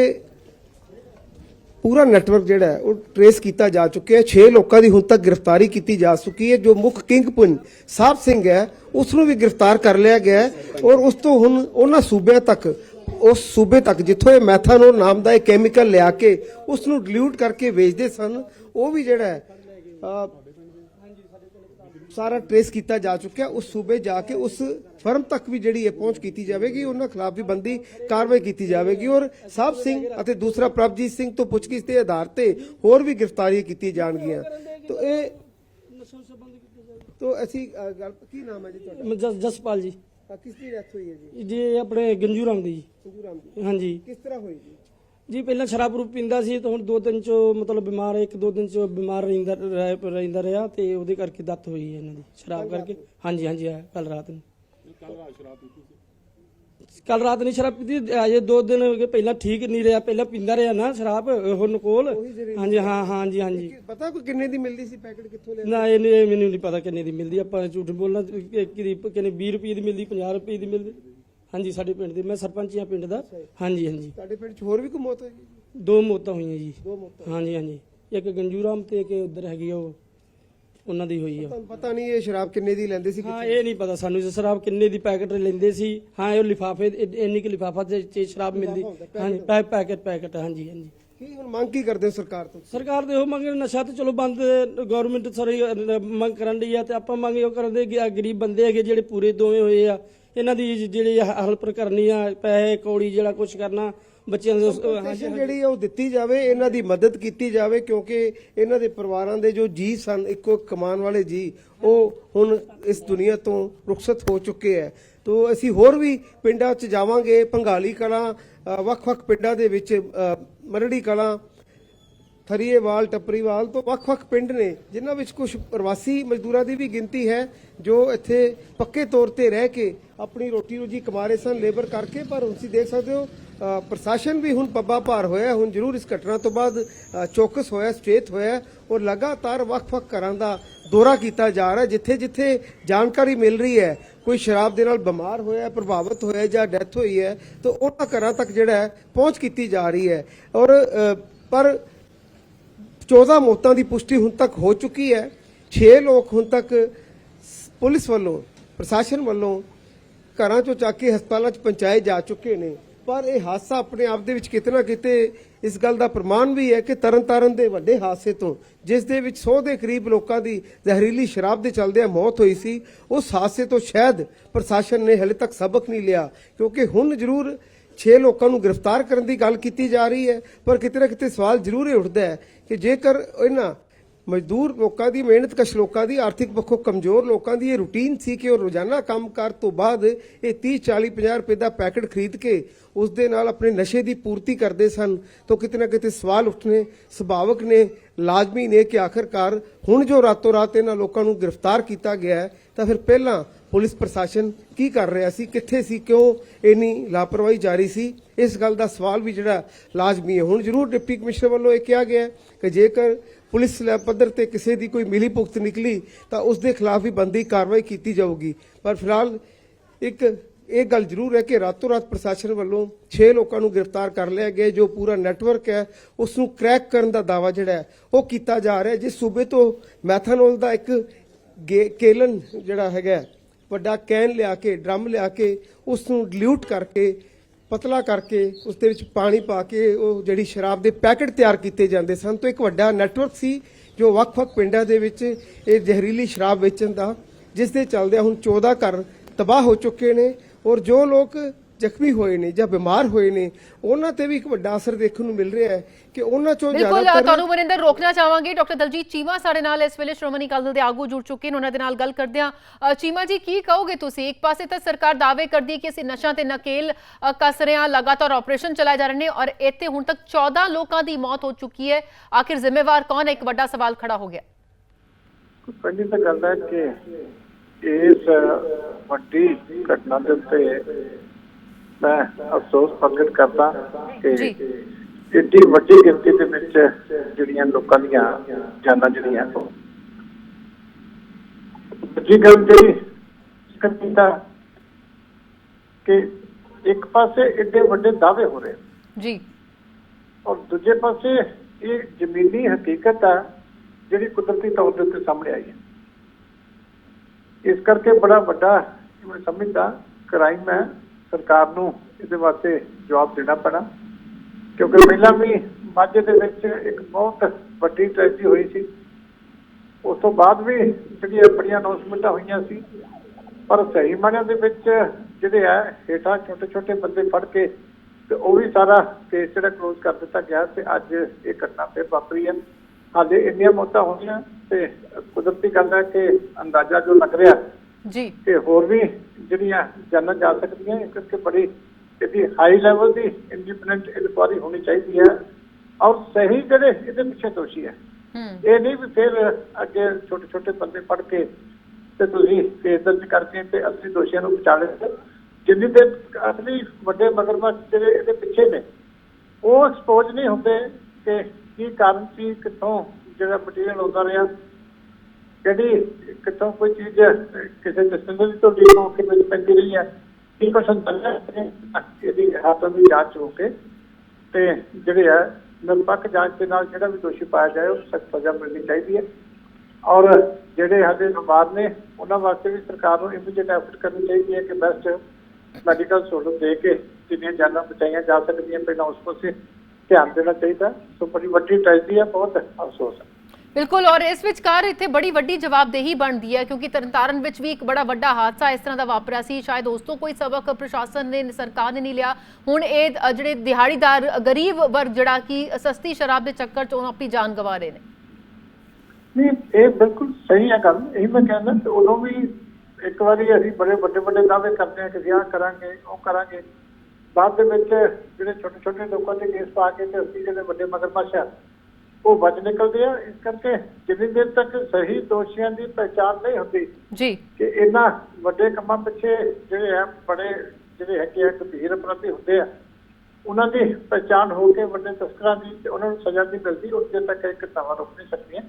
ਪੂਰਾ ਨੈਟਵਰਕ ਜਿਹੜਾ ਉਹ ਟਰੇਸ ਕੀਤਾ ਜਾ ਚੁੱਕਿਆ ਹੈ। 6 ਲੋਕਾਂ ਦੀ ਹੁਣ ਤੱਕ ਗ੍ਰਿਫਤਾਰੀ ਕੀਤੀ ਜਾ ਚੁੱਕੀ ਹੈ। ਜੋ ਮੁੱਖ ਕਿੰਗਪਿਨ ਸਾਹਿਬ ਸਿੰਘ ਹੈ, ਉਸ ਨੂੰ ਵੀ ਗ੍ਰਿਫਤਾਰ ਕਰ ਲਿਆ ਗਿਆ ਹੈ ਔਰ ਉਸ ਤੋਂ ਹੁਣ ਉਹਨਾਂ ਸੂਬਿਆਂ ਤੱਕ, ਉਸ ਸੂਬੇ ਤੱਕ ਜਿੱਥੋਂ ਇਹ ਮੈਥਾਨੋਲ ਨਾਮ ਦਾ ਇਹ ਕੈਮੀਕਲ ਲਿਆ ਕੇ ਉਸ ਨੂੰ ਡਿਲੂਟ ਕਰਕੇ ਵੇਚਦੇ ਸਨ, ਉਹ ਵੀ ਜਿਹੜਾ ਹੈ ਸਾਰਾ ਟ੍ਰੇਸ ਕੀਤਾ ਜਾ ਚੁੱਕਿਆ। ਉਸ ਸੂਬੇ ਜਾ ਕੇ ਉਸ ਫਰਮ ਤੱਕ ਵੀ ਜਿਹੜੀ ਇਹ ਪਹੁੰਚ ਕੀਤੀ ਜਾਵੇਗੀ ਉਹਨਾਂ ਖਿਲਾਫ ਵੀ ਬੰਦੀ ਕਾਰਵਾਈ ਕੀਤੀ ਜਾਵੇਗੀ ਔਰ ਸਾਹਿਬ ਸਿੰਘ ਅਤੇ ਦੂਸਰਾ ਪ੍ਰਭਜੀਤ ਸਿੰਘ ਤੋਂ ਪੁੱਛਗਿੱਛ ਦੇ ਆਧਾਰ ਤੇ ਹੋਰ ਵੀ ਗ੍ਰਿਫਤਾਰੀਆਂ ਕੀਤੀਆਂ ਜਾਣਗੀਆਂ। ਤੋਂ ਇਹ ਤੋਂ ਅਸੀਂ ਗੱਲ ਕੀ ਨਾਮ ਹੈ ਜੀ ਤੁਹਾਡਾ? ਜਸ ਜਸਪਾਲ ਜੀ। ਕਿਸ ਦੀ ਡੈਥ ਹੋਈ ਹੈ ਜੀ? ਜੀ ਆਪਣੇ ਗੰਜੂ ਰਾਮ ਦੀ ਸੰਜੂ ਰਾਮ ਦੀ। ਹਾਂਜੀ। ਕਿਸ ਤਰ੍ਹਾਂ ਹੋਈ ਜੀ? ਜੀ ਪਹਿਲਾਂ ਸ਼ਰਾਬ ਰੂਪ ਪੀਂਦਾ ਸੀ ਤਾਂ ਹੁਣ ਦੋ ਦਿਨ ਚ ਮਤਲਬ ਬਿਮਾਰ ਇੱਕ ਦੋ ਦਿਨ ਚ ਬਿਮਾਰ ਰਹਿੰਦਾ ਰਹਿ- ਰਹਿੰਦਾ ਰਿਹਾ ਤੇ ਉਹਦੇ ਕਰਕੇ ਦੱਤ ਹੋਈ ਹੈ ਇਹਨਾਂ ਦੀ ਸ਼ਰਾਬ ਕਰਕੇ। ਹਾਂਜੀ ਹਾਂਜੀ ਕੱਲ ਰਾਤ ਨੂੰ। ਕੱਲ ਰਾਤ ਨਹੀਂ ਸ਼ਰਾਬ ਪੀਤੀ ਅਜੇ ਦੋ ਦਿਨ ਹੋ ਗਏ ਪਹਿਲਾਂ ਠੀਕ ਨਹੀਂ ਰਿਹਾ ਪਹਿਲਾਂ ਪੀਂਦਾ ਰਿਹਾ ਨਾ ਸ਼ਰਾਬ ਉਹ ਨਕੋਲ ਹਾਂਜੀ ਹਾਂ। ਹਾਂਜੀ ਹਾਂਜੀ। ਕਿ ਪਤਾ ਕੋਈ ਕਿੰਨੇ ਦੀ ਮਿਲਦੀ ਸੀ ਪੈਕੇਟ ਕਿੱਥੋਂ ਲਿਆ? ਨਾ ਇਹ ਨਹੀਂ- ਇਹ ਮੈਨੂੰ ਨਹੀਂ ਪਤਾ ਕਿੰਨੇ ਦੀ ਮਿਲਦੀ ਆਪਾਂ ਝੂਠ ਬੋਲਣਾ ਕਿ ਕਿਹਦੀ ਕਿੰਨੇ 20 ਰੁਪਏ ਦੀ ਮਿਲਦੀ 50 ਰੁਪਏ ਦੀ ਮਿਲਦੀ। ਹਾਂਜੀ ਸਾਡੇ ਪਿੰਡ ਦੀ ਮੈਂ ਸਰਪੰਚ ਹਾਂ ਪਿੰਡ ਦਾ। ਹਾਂਜੀ ਹਾਂਜੀ। ਤੁਹਾਡੇ ਪਿੰਡ 'ਚ ਹੋਰ ਵੀ ਕੋਈ ਮੌਤ ਹੋਈ? ਜੀ ਦੋ ਮੌਤਾਂ ਹੋਈਆਂ ਜੀ। ਦੋ ਮੌਤਾਂ। ਹਾਂਜੀ ਹਾਂਜੀ। ਇੱਕ ਗੰਜੂ ਰਾਮ ਤੇ ਇੱਕ ਉਧਰ ਹੈਗੀ ਆ ਉਹ। ਉਹਨਾਂ ਦੀ ਹੋਈ ਆ। ਤੁਹਾਨੂੰ ਪਤਾ ਨਹੀਂ ਇਹ ਸ਼ਰਾਬ ਕਿੰਨੇ ਦੀ ਲੈਂਦੇ ਸੀ ਹਾਂ ਇਹ ਨਹੀਂ ਪਤਾ ਸਾਨੂੰ ਜੀ ਸ਼ਰਾਬ ਕਿੰਨੇ ਦੀ ਪੈਕਟ ਲੈਂਦੇ ਸੀ ਹਾਂ ਇਹ ਲਿਫਾਫੇ ਇੰਨੀ ਕਿ ਲਿਫਾਫਾ ਚ ਚ ਸ਼ਰਾਬ ਮਿਲਦੀ। ਹਾਂਜੀ ਪੈ- ਪੈਕਟ ਪੈਕਟ ਹਾਂਜੀ ਹਾਂਜੀ। ਕੀ ਹੁਣ ਮੰਗ ਕੀ ਕਰਦੇ ਹੋ ਸਰਕਾਰ ਤੋਂ ਸਰਕਾਰ ਦੇ ਉਹ ਮੰਗ ਨਸ਼ਾ ਤੇ ਚਲੋ ਬੰਦ ਗਵਰਨਮੈਂਟ ਸਾਰੀ ਮੰਗ ਕਰਨ ਦੀ ਆ ਤੇ ਆਪਾਂ ਮੰਗ ਇਹ ਕਰਦੇ ਕਿ ਗਰੀਬ ਬੰਦੇ ਹੈਗੇ ਜਿਹੜੇ ਪੂਰੇ ਦੋਵੇਂ ਹੋਏ ਆ ਇਹਨਾਂ ਦੀ ਜਿਹੜੀ ਹੈਲਪ ਕਰਨੀ ਆ ਪੈਸੇ ਕੌੜੀ ਜਿਹੜਾ ਕੁਝ ਕਰਨਾ ਬੱਚਿਆਂ ਦੇ ਉਸ- ਹਾਂਜੀ ਜਿਹੜੀ ਉਹ ਦਿੱਤੀ ਜਾਵੇ ਇਹਨਾਂ ਦੀ ਮਦਦ ਕੀਤੀ ਜਾਵੇ ਕਿਉਂਕਿ ਇਹਨਾਂ ਦੇ ਪਰਿਵਾਰਾਂ ਦੇ ਜੋ ਜੀ ਸਨ ਇੱਕੋ ਇੱਕ ਕਮਾਉਣ ਵਾਲੇ ਜੀ ਉਹ ਹੁਣ ਇਸ ਦੁਨੀਆ ਤੋਂ ਰੁਖਸਤ ਹੋ ਚੁੱਕੇ ਹੈ ਤੋ ਅਸੀਂ ਹੋਰ ਵੀ ਪਿੰਡਾਂ 'ਚ ਜਾਵਾਂਗੇ ਭੰਗਾਲੀ ਕਲਾਂ ਅ, ਵੱਖ-ਵੱਖ ਪਿੰਡਾਂ ਦੇ ਵਿੱਚ ਅ, ਮਰੜੀ ਕਲਾਂ ਥਰੀਏਵਾਲ ਟੱਪਰੀਵਾਲ ਤੋਂ ਵੱਖ-ਵੱਖ ਪਿੰਡ ਨੇ, ਜਿਨ੍ਹਾਂ ਵਿੱਚ ਕੁਝ ਪ੍ਰਵਾਸੀ ਮਜ਼ਦੂਰਾਂ ਦੀ ਵੀ ਗਿਣਤੀ ਹੈ, ਜੋ ਇੱਥੇ ਪੱਕੇ ਤੌਰ ਤੇ ਰਹਿ ਕੇ ਆਪਣੀ ਰੋਟੀ ਰੋਜੀ ਕਮਾ ਰਹੇ ਸਨ, ਲੇਬਰ ਕਰਕੇ, ਪਰ ਹੁਣ ਤੁਸੀਂ ਦੇਖ ਸਕਦੇ ਹੋ ਪ੍ਰਸ਼ਾਸਨ ਵੀ ਹੁਣ ਪੱਬਾ ਭਾਰ ਹੋਇਆ ਹੁਣ ਜ਼ਰੂਰ ਇਸ ਘਟਨਾ ਤੋਂ ਬਾਅਦ ਚੌਕਸ ਹੋਇਆ ਸਚੇਤ ਹੋਇਆ ਔਰ ਲਗਾਤਾਰ ਵੱਖ-ਵੱਖ ਘਰਾਂ ਦਾ ਦੌਰਾ ਕੀਤਾ ਜਾ ਰਿਹਾ ਜਿੱਥੇ ਜਿੱਥੇ ਜਾਣਕਾਰੀ ਮਿਲ ਰਹੀ ਹੈ। ਕੋਈ ਸ਼ਰਾਬ ਦੇ ਨਾਲ ਬਿਮਾਰ ਹੋਇਆ ਪ੍ਰਭਾਵਿਤ ਹੋਇਆ ਜਾਂ ਡੈਥ ਹੋਈ ਹੈ, ਤਾਂ ਉਹਨਾਂ ਘਰਾਂ ਤੱਕ ਜਿਹੜਾ ਹੈ, ਪਹੁੰਚ ਕੀਤੀ ਜਾ ਰਹੀ ਹੈ। ਔਰ ਪਰ 14 ਮੌਤਾਂ ਦੀ ਪੁਸ਼ਟੀ ਹੁਣ ਤੱਕ ਹੋ ਚੁੱਕੀ ਹੈ। 6 ਲੋਕ ਹੁਣ ਤੱਕ ਪੁਲਿਸ ਵੱਲੋਂ, ਪ੍ਰਸ਼ਾਸਨ ਵੱਲੋਂ ਘਰਾਂ ਚੋਂ ਚੱਕ ਕੇ ਹਸਪਤਾਲਾਂ 'ਚ ਪਹੁੰਚਾਏ ਜਾ ਚੁੱਕੇ ਨੇ। ਪਰ ਇਹ ਹਾਦਸਾ ਆਪਣੇ ਆਪ ਦੇ ਵਿੱਚ ਕਿਤੇ ਨਾ ਕਿਤੇ ਇਸ ਗੱਲ ਦਾ ਪ੍ਰਮਾਣ ਵੀ ਹੈ ਕਿ ਤਰਨਤਾਰਨ ਦੇ ਵੱਡੇ ਹਾਦਸੇ ਤੋਂ, ਜਿਸ ਦੇ ਵਿੱਚ 100 ਦੇ ਕਰੀਬ ਲੋਕਾਂ ਦੀ ਜ਼ਹਿਰੀਲੀ ਸ਼ਰਾਬ ਦੇ ਚਲਦਿਆਂ ਮੌਤ ਹੋਈ ਸੀ, ਉਸ ਹਾਦਸੇ ਤੋਂ ਸ਼ਾਇਦ ਪ੍ਰਸ਼ਾਸਨ ਨੇ ਹਲੇ ਤੱਕ ਸਬਕ ਨਹੀਂ ਲਿਆ। ਕਿਉਂਕਿ ਹੁਣ ਜ਼ਰੂਰ 6 ਲੋਕਾਂ ਨੂੰ ਗ੍ਰਿਫਤਾਰ ਕਰਨ ਦੀ ਗੱਲ ਕੀਤੀ ਜਾ ਰਹੀ ਹੈ, ਪਰ ਕਿਤੇ ਨਾ ਕਿਤੇ ਸਵਾਲ ਜ਼ਰੂਰ ਇਹ ਉੱਠਦਾ ਹੈ ਕਿ ਜੇਕਰ ਇਹਨਾਂ ਮਜ਼ਦੂਰ ਲੋਕਾਂ ਦੀ ਮਿਹਨਤਕਸ਼ ਲੋਕਾਂ ਦੀ ਆਰਥਿਕ ਪੱਖੋਂ ਕਮਜ਼ੋਰ ਲੋਕਾਂ ਦੀ ਇਹ ਰੁਟੀਨ ਸੀ ਕਿ ਉਹ ਰੋਜ਼ਾਨਾ ਕੰਮ ਕਰ ਤੋਂ ਬਾਅਦ ਇਹ 30 40 50 ਰੁਪਏ ਦਾ ਪੈਕੇਟ ਖਰੀਦ ਕੇ ਉਸ ਦੇ ਨਾਲ ਆਪਣੇ ਨਸ਼ੇ ਦੀ ਪੂਰਤੀ ਕਰਦੇ ਸਨ, ਤਾਂ ਕਿਤੇ ਨਾ ਕਿਤੇ ਸਵਾਲ ਉੱਠਣੇ ਸੁਭਾਵਕ ਨੇ, ਲਾਜ਼ਮੀ ਨੇ ਕਿ ਆਖਰਕਾਰ ਹੁਣ ਜੋ ਰਾਤੋਂ ਰਾਤ ਇਹਨਾਂ ਲੋਕਾਂ ਨੂੰ ਗ੍ਰਿਫਤਾਰ ਕੀਤਾ ਗਿਆ ਤਾਂ ਫਿਰ ਪਹਿਲਾਂ ਪੁਲਿਸ ਪ੍ਰਸ਼ਾਸਨ ਕੀ ਕਰ ਰਿਹਾ ਸੀ, ਕਿੱਥੇ ਸੀ, ਕਿਉਂ ਇੰਨੀ ਲਾਪਰਵਾਹੀ ਜਾਰੀ ਸੀ? ਇਸ ਗੱਲ ਦਾ ਸਵਾਲ ਵੀ ਜਿਹੜਾ ਲਾਜ਼ਮੀ ਹੈ। ਹੁਣ ਜ਼ਰੂਰ ਡਿਪਟੀ ਕਮਿਸ਼ਨਰ ਵੱਲੋਂ ਇਹ ਕਿਹਾ ਗਿਆ ਕਿ ਜੇਕਰ ਪੁਲਿਸ ਪੱਧਰ ਤੇ ਕਿਸੇ ਦੀ ਕੋਈ ਮਿਲੀ ਭੁਗਤ ਨਿਕਲੀ, ਤਾਂ ਉਸ ਦੇ ਖਿਲਾਫ ਵੀ ਬੰਦੀ ਕਾਰਵਾਈ ਕੀਤੀ ਜਾਊਗੀ। ਪਰ ਫਿਲਹਾਲ ਇੱਕ ਇਹ ਗੱਲ ਜ਼ਰੂਰ ਹੈ ਕਿ ਰਾਤੋਂ ਰਾਤ ਪ੍ਰਸ਼ਾਸਨ ਵੱਲੋਂ 6 ਲੋਕਾਂ ਨੂੰ ਗ੍ਰਿਫਤਾਰ ਕਰ ਲਿਆ ਗਿਆ ਜੋ ਪੂਰਾ ਨੈਟਵਰਕ ਹੈ, ਉਸ ਨੂੰ ਕ੍ਰੈਕ ਕਰਨ ਦਾ ਦਾਵਾ ਜਿਹੜਾ ਉਹ ਕੀਤਾ ਜਾ ਰਿਹਾ ਜਿਸ ਸੂਬੇ ਤੋਂ ਮੈਥਨੋਲ ਦਾ ਇੱਕ ਗੇ- ਕੇਲਨ ਜਿਹੜਾ ਹੈਗਾ ਵੱਡਾ ਕੈਨ ਲਿਆ ਕੇ, ਡਰਮ ਲਿਆ ਕੇ ਉਸ ਨੂੰ ਡਿਲੂਟ ਕਰਕੇ, ਪਤਲਾ ਕਰਕੇ ਉਸ ਦੇ ਵਿੱਚ ਪਾਣੀ ਪਾ ਕੇ ਉਹ ਜਿਹੜੀ ਸ਼ਰਾਬ ਦੇ ਪੈਕੇਟ ਤਿਆਰ ਕੀਤੇ ਜਾਂਦੇ ਸਨ। ਤੋਂ ਇੱਕ ਵੱਡਾ ਨੈਟਵਰਕ ਸੀ ਜੋ ਵੱਖ-ਵੱਖ ਪਿੰਡਾਂ ਦੇ ਵਿੱਚ ਇਹ ਜ਼ਹਿਰੀਲੀ ਸ਼ਰਾਬ ਵੇਚਣ ਦਾ ਜਿਸ ਦੇ ਚੱਲਦਿਆਂ ਹੁਣ 14 ਘਰ ਤਬਾਹ ਹੋ ਚੁੱਕੇ ਨੇ ਔਰ ਜੋ ਲੋਕ ਜ਼ਖਮੀ ਹੋਏ ਨੇ ਜਾਂ ਬਿਮਾਰ ਹੋਏ ਨੇ ਉਹਨਾਂ ਤੇ ਵੀ ਇੱਕ ਵੱਡਾ ਅਸਰ ਦੇਖਣ ਨੂੰ ਮਿਲ ਰਿਹਾ ਹੈ ਕਿ ਉਹਨਾਂ ਚੋਂ ਬਿਲਕੁਲ ਜ਼ਿਆਦਾਤਰ ਤੁਹਾਨੂੰ ਮਨਿੰਦਰ ਰੋਕਣਾ ਚਾਹਾਂਗੇ। ਡਾਕਟਰ ਦਲਜੀਤ ਚੀਮਾ ਸਾਡੇ ਨਾਲ ਇਸ ਵੇਲੇ ਸ਼੍ਰੋਮਣੀ ਅਕਾਲੀ ਦੇ ਆਗੂ ਜੁੜ ਚੁੱਕੇ ਨੇ ਉਹਨਾਂ ਦੇ ਨਾਲ ਗੱਲ ਕਰਦੇ ਹਾਂ। ਚੀਮਾ ਜੀ ਕੀ ਕਹੋਗੇ ਤੁਸੀਂ? ਇੱਕ ਪਾਸੇ ਤਾਂ ਸਰਕਾਰ ਦਾਅਵੇ ਕਰਦੀ ਹੈ ਕਿ ਅਸੀਂ ਨਸ਼ਾ ਤੇ ਨਕੇਲ ਕੱਸ ਰਹੇ ਹਾਂ ਲਗਾਤਾਰ ਆਪਰੇਸ਼ਨ ਚਲਾਏ ਜਾ ਰਹੇ ਨੇ ਔਰ ਇੱਥੇ ਹੁਣ ਤੱਕ 14 ਲੋਕਾਂ ਦੀ ਮੌਤ ਹੋ ਚੁੱਕੀ ਹੈ। ਆਖਿਰ ਜ਼ਿੰਮੇਵਾਰ ਕੌਣ ਹੈ? ਇੱਕ ਵੱਡਾ ਸਵਾਲ ਖੜਾ ਹੋ ਗਿਆ। ਪਹਿਲੀ ਤਾਂ ਗੱਲ ਹੈ ਕਿ ਇਸ ਵੱਡੀ ਘਟਨਾ ਦੇ ਉੱਤੇ ਮੈਂ ਅਫਸੋਸ ਪ੍ਰਗਟ ਕਰਦਾ ਕਿ। ਇੱਡੀ ਵੱਡੀ ਗਿਣਤੀ ਦੇ ਵਿੱਚ ਜਿਹੜੀਆਂ ਲੋਕਾਂ ਦੀਆਂ ਜਾਨਾਂ ਜਿਹੜੀਆਂ ਦੂਜੀ ਗੱਲ ਜਿਹੜੀ ਕਰਦਾ ਕਿ ਇੱਕ ਪਾਸੇ ਇੱਡੇ ਵੱਡੇ ਦਾਅਵੇ ਹੋ ਰਹੇ ਜੀ। ਔਰ ਦੂਜੇ ਪਾਸੇ ਇਹ ਜ਼ਮੀਨੀ ਹਕੀਕਤ ਹੈ ਜਿਹੜੀ ਕੁਦਰਤੀ ਤੌਰ ਦੇ ਉੱਤੇ ਸਾਹਮਣੇ ਆਈ ਹੈ। ਇਸ ਕਰਕੇ ਬੜਾ ਵੱਡਾ ਮੈਂ ਸਮਝਦਾ ਕ੍ਰਾਈਮ ਹੈ। ਸਰਕਾਰ ਨੂੰ ਇਹਦੇ ਵਾਸਤੇ ਜਵਾਬ ਦੇਣਾ ਪੈਣਾ। ਕਿਉਂਕਿ ਪਹਿਲਾਂ ਵੀ ਮਾਝੇ ਦੇ ਵਿੱਚ ਇੱਕ ਬਹੁਤ ਵੱਡੀ ਟ੍ਰੈਜਡੀ ਹੋਈ ਸੀ। ਉਸ ਤੋਂ ਬਾਅਦ ਵੀ ਜਿਹੜੀਆਂ ਬੜੀਆਂ ਅਨਾਉਂਸਮੈਂਟਾਂ ਹੋਈਆਂ ਸੀ, ਪਰ ਸਹੀ ਮਾਇਨਿਆਂ ਦੇ ਵਿੱਚ ਜਿਹੜੇ ਆ, ਹੇਠਾਂ ਛੋਟੇ ਛੋਟੇ ਬੰਦੇ ਫੜ ਕੇ ਤੇ ਉਹ ਵੀ ਸਾਰਾ ਕੇਸ ਜਿਹੜਾ ਕਲੋਜ਼ ਕਰ ਦਿੱਤਾ ਗਿਆ ਤੇ ਅੱਜ ਇਹ ਘਟਨਾ ਫਿਰ ਵਾਪਰੀ ਹੈ। ਹਾਲੇ ਇੰਨੀਆਂ ਮੌਤਾਂ ਹੋਈਆਂ ਤੇ ਕੁਦਰਤੀ ਗੱਲ ਹੈ ਕਿ ਅੰਦਾਜ਼ਾ ਜੋ ਲੱਗ ਰਿਹਾ ਜੀ। ਕਿ ਹੋਰ ਵੀ ਜਿਹੜੀਆਂ ਜਾਨਾਂ ਜਾ ਸਕਦੀਆਂ ਇਸ ਕਰਕੇ ਬੜੀ ਇਹਦੀ ਹਾਈ ਲੈਵਲ ਦੀ ਇੰਡੀਪੈਂਡੈਂਟ ਇਨਕੁਆਰੀ ਹੋਣੀ ਚਾਹੀਦੀ ਹੈ। ਔਰ ਸਹੀ ਜਿਹੜੇ ਇਹਦੇ ਪਿੱਛੇ ਦੋਸ਼ੀ ਹੈ। ਇਹ ਨਹੀਂ ਵੀ ਫਿਰ ਅੱਗੇ ਛੋਟੇ ਛੋਟੇ ਬੰਦੇ ਫੜ ਕੇ ਤੇ ਤੁਸੀਂ ਕੇਸ ਦਰਜ ਕਰਕੇ ਤੇ ਅਸਲੀ ਦੋਸ਼ੀਆਂ ਨੂੰ ਬਚਾ ਲੈਂਦੇ। ਜਿੰਨੀ ਦੇ ਅਸਲੀ ਵੱਡੇ ਮਗਰਮੱਛ ਜਿਹੜੇ ਇਹਦੇ ਪਿੱਛੇ ਨੇ ਉਹ ਐਕਸਪੋਜ਼ ਨਹੀਂ ਹੁੰਦੇ ਕਿ ਕੀ ਕਾਰਨ ਸੀ ਕਿੱਥੋਂ ਜਿਹੜਾ ਮਟੀਰੀਅਲ ਆਉਂਦਾ ਰਿਹਾ। ਜਿਹੜੀ ਕਿੱਥੋਂ ਕੋਈ ਚੀਜ਼, ਕਿਸੇ ਡਿਸਟੈਂਸ ਤੋਂ ਲੀਕ ਹੋ ਕੇ ਵਿੱਚ ਪੈਂਦੀ ਰਹੀ ਹੈ, ਕੀ ਕੁਛ ਹੁੰਦਾ ਇਹਦੀ ਹਾਥੋਂ ਦੀ ਜਾਂਚ ਹੋ ਕੇ ਤੇ ਜਿਹੜੇ ਹੈ ਨਿਰਪੱਖ ਜਾਂਚ ਦੇ ਨਾਲ ਜਿਹੜਾ ਵੀ ਦੋਸ਼ੀ ਪਾਇਆ ਜਾਏ, ਉਹ ਸਖਤ ਸਜ਼ਾ ਮਿਲਣੀ ਚਾਹੀਦੀ ਹੈ। ਔਰ ਜਿਹੜੇ ਸਾਡੇ ਬਿਮਾਰ ਨੇ, ਉਹਨਾਂ ਵਾਸਤੇ ਵੀ ਸਰਕਾਰ ਨੂੰ ਇਮੀਡੀਏਟ ਐਫਰਟ ਕਰਨੀ ਚਾਹੀਦੀ ਹੈ ਕਿ ਬੈਸਟ ਮੈਡੀਕਲ ਸਹੂਲਤ ਦੇ ਕੇ ਜਿੰਨੀਆਂ ਜਾਨਾਂ ਬਚਾਈਆਂ ਜਾ ਸਕਦੀਆਂ, ਪਹਿਲਾਂ ਉਸ ਪਾਸੇ ਧਿਆਨ ਦੇਣਾ ਚਾਹੀਦਾ। ਸੋ ਬੜੀ ਵੱਡੀ ਟ੍ਰੈਜਡੀ ਹੈ, ਬਹੁਤ ਅਫਸੋਸ ਹੈ। ਬਿਲਕੁਲ, ਔਰ ਇਸ ਵਿਚਕਾਰ ਇੱਥੇ ਬੜੀ ਵੱਡੀ ਜਵਾਬਦੇਹੀ ਬਣਦੀ ਹੈ, ਕਿਉਂਕਿ ਤਰਨਤਾਰਨ ਵਿੱਚ ਵੀ ਇੱਕ ਬੜਾ ਵੱਡਾ ਹਾਦਸਾ ਇਸ ਤਰ੍ਹਾਂ ਦਾ ਵਾਪਰਿਆ ਸੀ। ਸ਼ਾਇਦ ਉਸ ਤੋਂ ਕੋਈ ਸਬਕ ਪ੍ਰਸ਼ਾਸਨ ਨੇ, ਸਰਕਾਰ ਨੇ ਨਹੀਂ ਲਿਆ। ਹੁਣ ਇਹ ਜਿਹੜੇ ਦਿਹਾੜੀਦਾਰ, ਗਰੀਬ ਵਰਗ ਜਿਹੜਾ ਕਿ ਸਸਤੀ ਸ਼ਰਾਬ ਦੇ ਚੱਕਰ 'ਚ ਉਹ ਆਪਣੀ ਜਾਨ ਗਵਾ ਰਹੇ ਨੇ। ਨਹੀਂ, ਇਹ ਬਿਲਕੁਲ ਸਹੀ ਹੈ ਗੱਲ। ਇਹ ਮੈਂ ਕਹਿੰਦਾ ਤੇ ਉਦੋਂ ਵੀ ਇੱਕ ਵਾਰੀ ਅਸੀਂ ਬੜੇ ਵੱਡੇ ਵੱਡੇ ਦਾਅਵੇ ਕਰਦੇ ਹਾਂ ਕਿ ਅਸੀਂ ਕਰਾਂਗੇ, ਉਹ ਕਰਾਂਗੇ। ਬਾਅਦ ਦੇ ਵਿੱਚ ਜਿਹੜੇ ਛੋਟੇ ਛੋਟੇ ਲੋਕਾਂ ਦੇ ਕੇਸ ਪਾ ਕੇ ਤੇ ਅਸੀਂ ਜਿਹੜੇ ਵੱਡੇ ਮਗਰਮੱਛ ਆ ਉਹ ਬਚ ਨਿਕਲਦੇ ਆ ਇਸ ਕਰਕੇ ਜਿੰਨੀ ਦੇਰ ਤੱਕ ਸਹੀ ਦੋਸ਼ੀਆਂ ਦੀ ਪਛਾਣ ਨਹੀਂ ਹੁੰਦੀ ਜੀ। ਕਿ ਇਹਨਾਂ ਵੱਡੇ ਕੰਮਾਂ ਪਿੱਛੇ ਜਿਹੜੇ ਆ ਬੜੇ ਜਿਹੜੇ ਹੈਗੇ ਆ ਗੰਭੀਰ ਅਪਰਾਧੀ ਹੁੰਦੇ ਆ ਉਹਨਾਂ ਦੀ ਪਛਾਣ ਹੋ ਕੇ ਵੱਡੇ ਤਸਕਰਾਂ ਦੀ ਤੇ ਉਹਨਾਂ ਨੂੰ ਸਜ਼ਾ ਨਹੀਂ ਮਿਲਦੀ ਉਸ ਦੇ ਤੱਕ ਇਹ ਘਟਨਾਵਾਂ ਰੁਕ ਨਹੀਂ ਸਕਦੀਆਂ।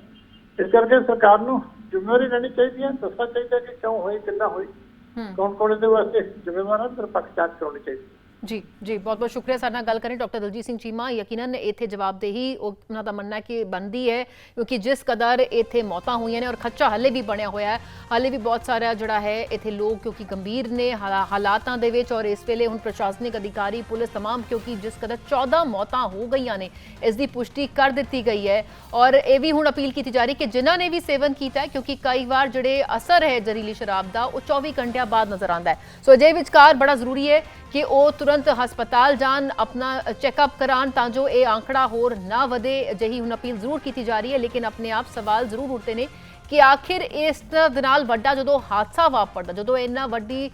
ਇਸ ਕਰਕੇ ਸਰਕਾਰ ਨੂੰ ਜ਼ਿੰਮੇਵਾਰੀ ਲੈਣੀ ਚਾਹੀਦੀ ਹੈ ਦੱਸਣਾ ਚਾਹੀਦਾ ਕਿ ਕਿਉਂ ਹੋਈ ਕਿੱਦਾਂ ਹੋਈ ਹੂੰ। ਕੌਣ ਕੌਣ ਇਹਦੇ ਵਾਸਤੇ ਜ਼ਿੰਮੇਵਾਰ ਹੈ ਨਿਰਪੱਖ ਜਾਂਚ ਕਰਾਉਣੀ ਚਾਹੀਦੀ। ਜੀ ਜੀ ਬਹੁਤ ਬਹੁਤ ਸ਼ੁਕਰੀਆ ਸਾਡੇ ਨਾਲ ਗੱਲ ਕਰੀ ਡਾਕਟਰ ਦਲਜੀਤ ਸਿੰਘ ਚੀਮਾ ਯਕੀਨਨ ਇੱਥੇ ਜਵਾਬਦੇਹੀ ਉਹ- ਉਹਨਾਂ ਦਾ ਮੰਨਣਾ ਹੈ ਕਿ ਬੰਦੀ ਹੈ ਕਿਉਂਕਿ ਜਿਸ ਕਦਰ ਇੱਥੇ ਮੌਤਾਂ ਹੋਈਆਂ ਨੇ ਔਰ ਖੱਚਾ ਹੱਲੇ ਵੀ ਬਣਿਆ ਹੋਇਆ ਹੈ ਹੱਲੇ ਵੀ ਬਹੁਤ ਸਾਰਾ ਜਿਹੜਾ ਹੈ ਇੱਥੇ ਲੋਕ ਕਿਉਂਕਿ ਗੰਭੀਰ ਨੇ ਹਾਲਾ- ਹਾਲਾਤਾਂ ਦੇ ਵਿੱਚ ਔਰ ਇਸ ਵੇਲੇ ਹੁਣ ਪ੍ਰਸ਼ਾਸਨਿਕ ਅਧਿਕਾਰੀ ਪੁਲਿਸ तमाम ਕਿਉਂਕਿ ਜਿਸ ਕਦਰ 14 ਮੌਤਾਂ ਹੋ ਗਈਆਂ ਨੇ ਇਸ ਦੀ ਪੁਸ਼ਟੀ ਕਰ ਦਿੱਤੀ ਗਈ ਹੈ ਔਰ ਇਹ ਵੀ ਹੁਣ ਅਪੀਲ ਕੀਤੀ ਜਾ ਰਹੀ ਕਿ ਜਿਨ੍ਹਾਂ ਨੇ ਵੀ ਸੇਵਨ ਕੀਤਾ ਹੈ ਕਿਉਂਕਿ ਕਈ ਵਾਰ ਜਿਹੜੇ ਅਸਰ ਹੈ ਜ਼ਹਿਰੀਲੀ ਸ਼ਰਾਬ ਦਾ ਉਹ 24 ਘੰਟਿਆਂ ਬਾਅਦ ਨਜ਼ਰ ਆਉਂਦਾ ਹੈ ਸੋ ਅਜੇ ਵਿਚਕਾਰ ਬੜਾ ਜ਼ਰੂਰੀ ਹੈ ਕਿ ਉਹ ਤੁਰੰਤ ਹਸਪਤਾਲ ਜਾਣ, ਆਪਣਾ ਚੈੱਕਅਪ ਕਰਾਉਣ ਤਾਂ ਜੋ ਇਹ ਆંકੜਾ ਹੋਰ ਨਾ ਵਧੇ। ਅਜਿਹੀ ਹੁਣ ਅਪੀਲ ਜ਼ਰੂਰ ਕੀਤੀ ਜਾ ਰਹੀ ਹੈ, ਲੇਕਿਨ ਆਪਣੇ ਆਪ ਸਵਾਲ ਜ਼ਰੂਰ ਉੱਠਦੇ ਨੇ ਕਿ ਆਖਿਰ ਇਸ ਦੇ ਨਾਲ ਵੱਡਾ ਜਦੋਂ ਹਾਦਸਾ ਵਾਪਰਦਾ, ਜਦੋਂ ਇੰਨਾ ਵੱਡੀ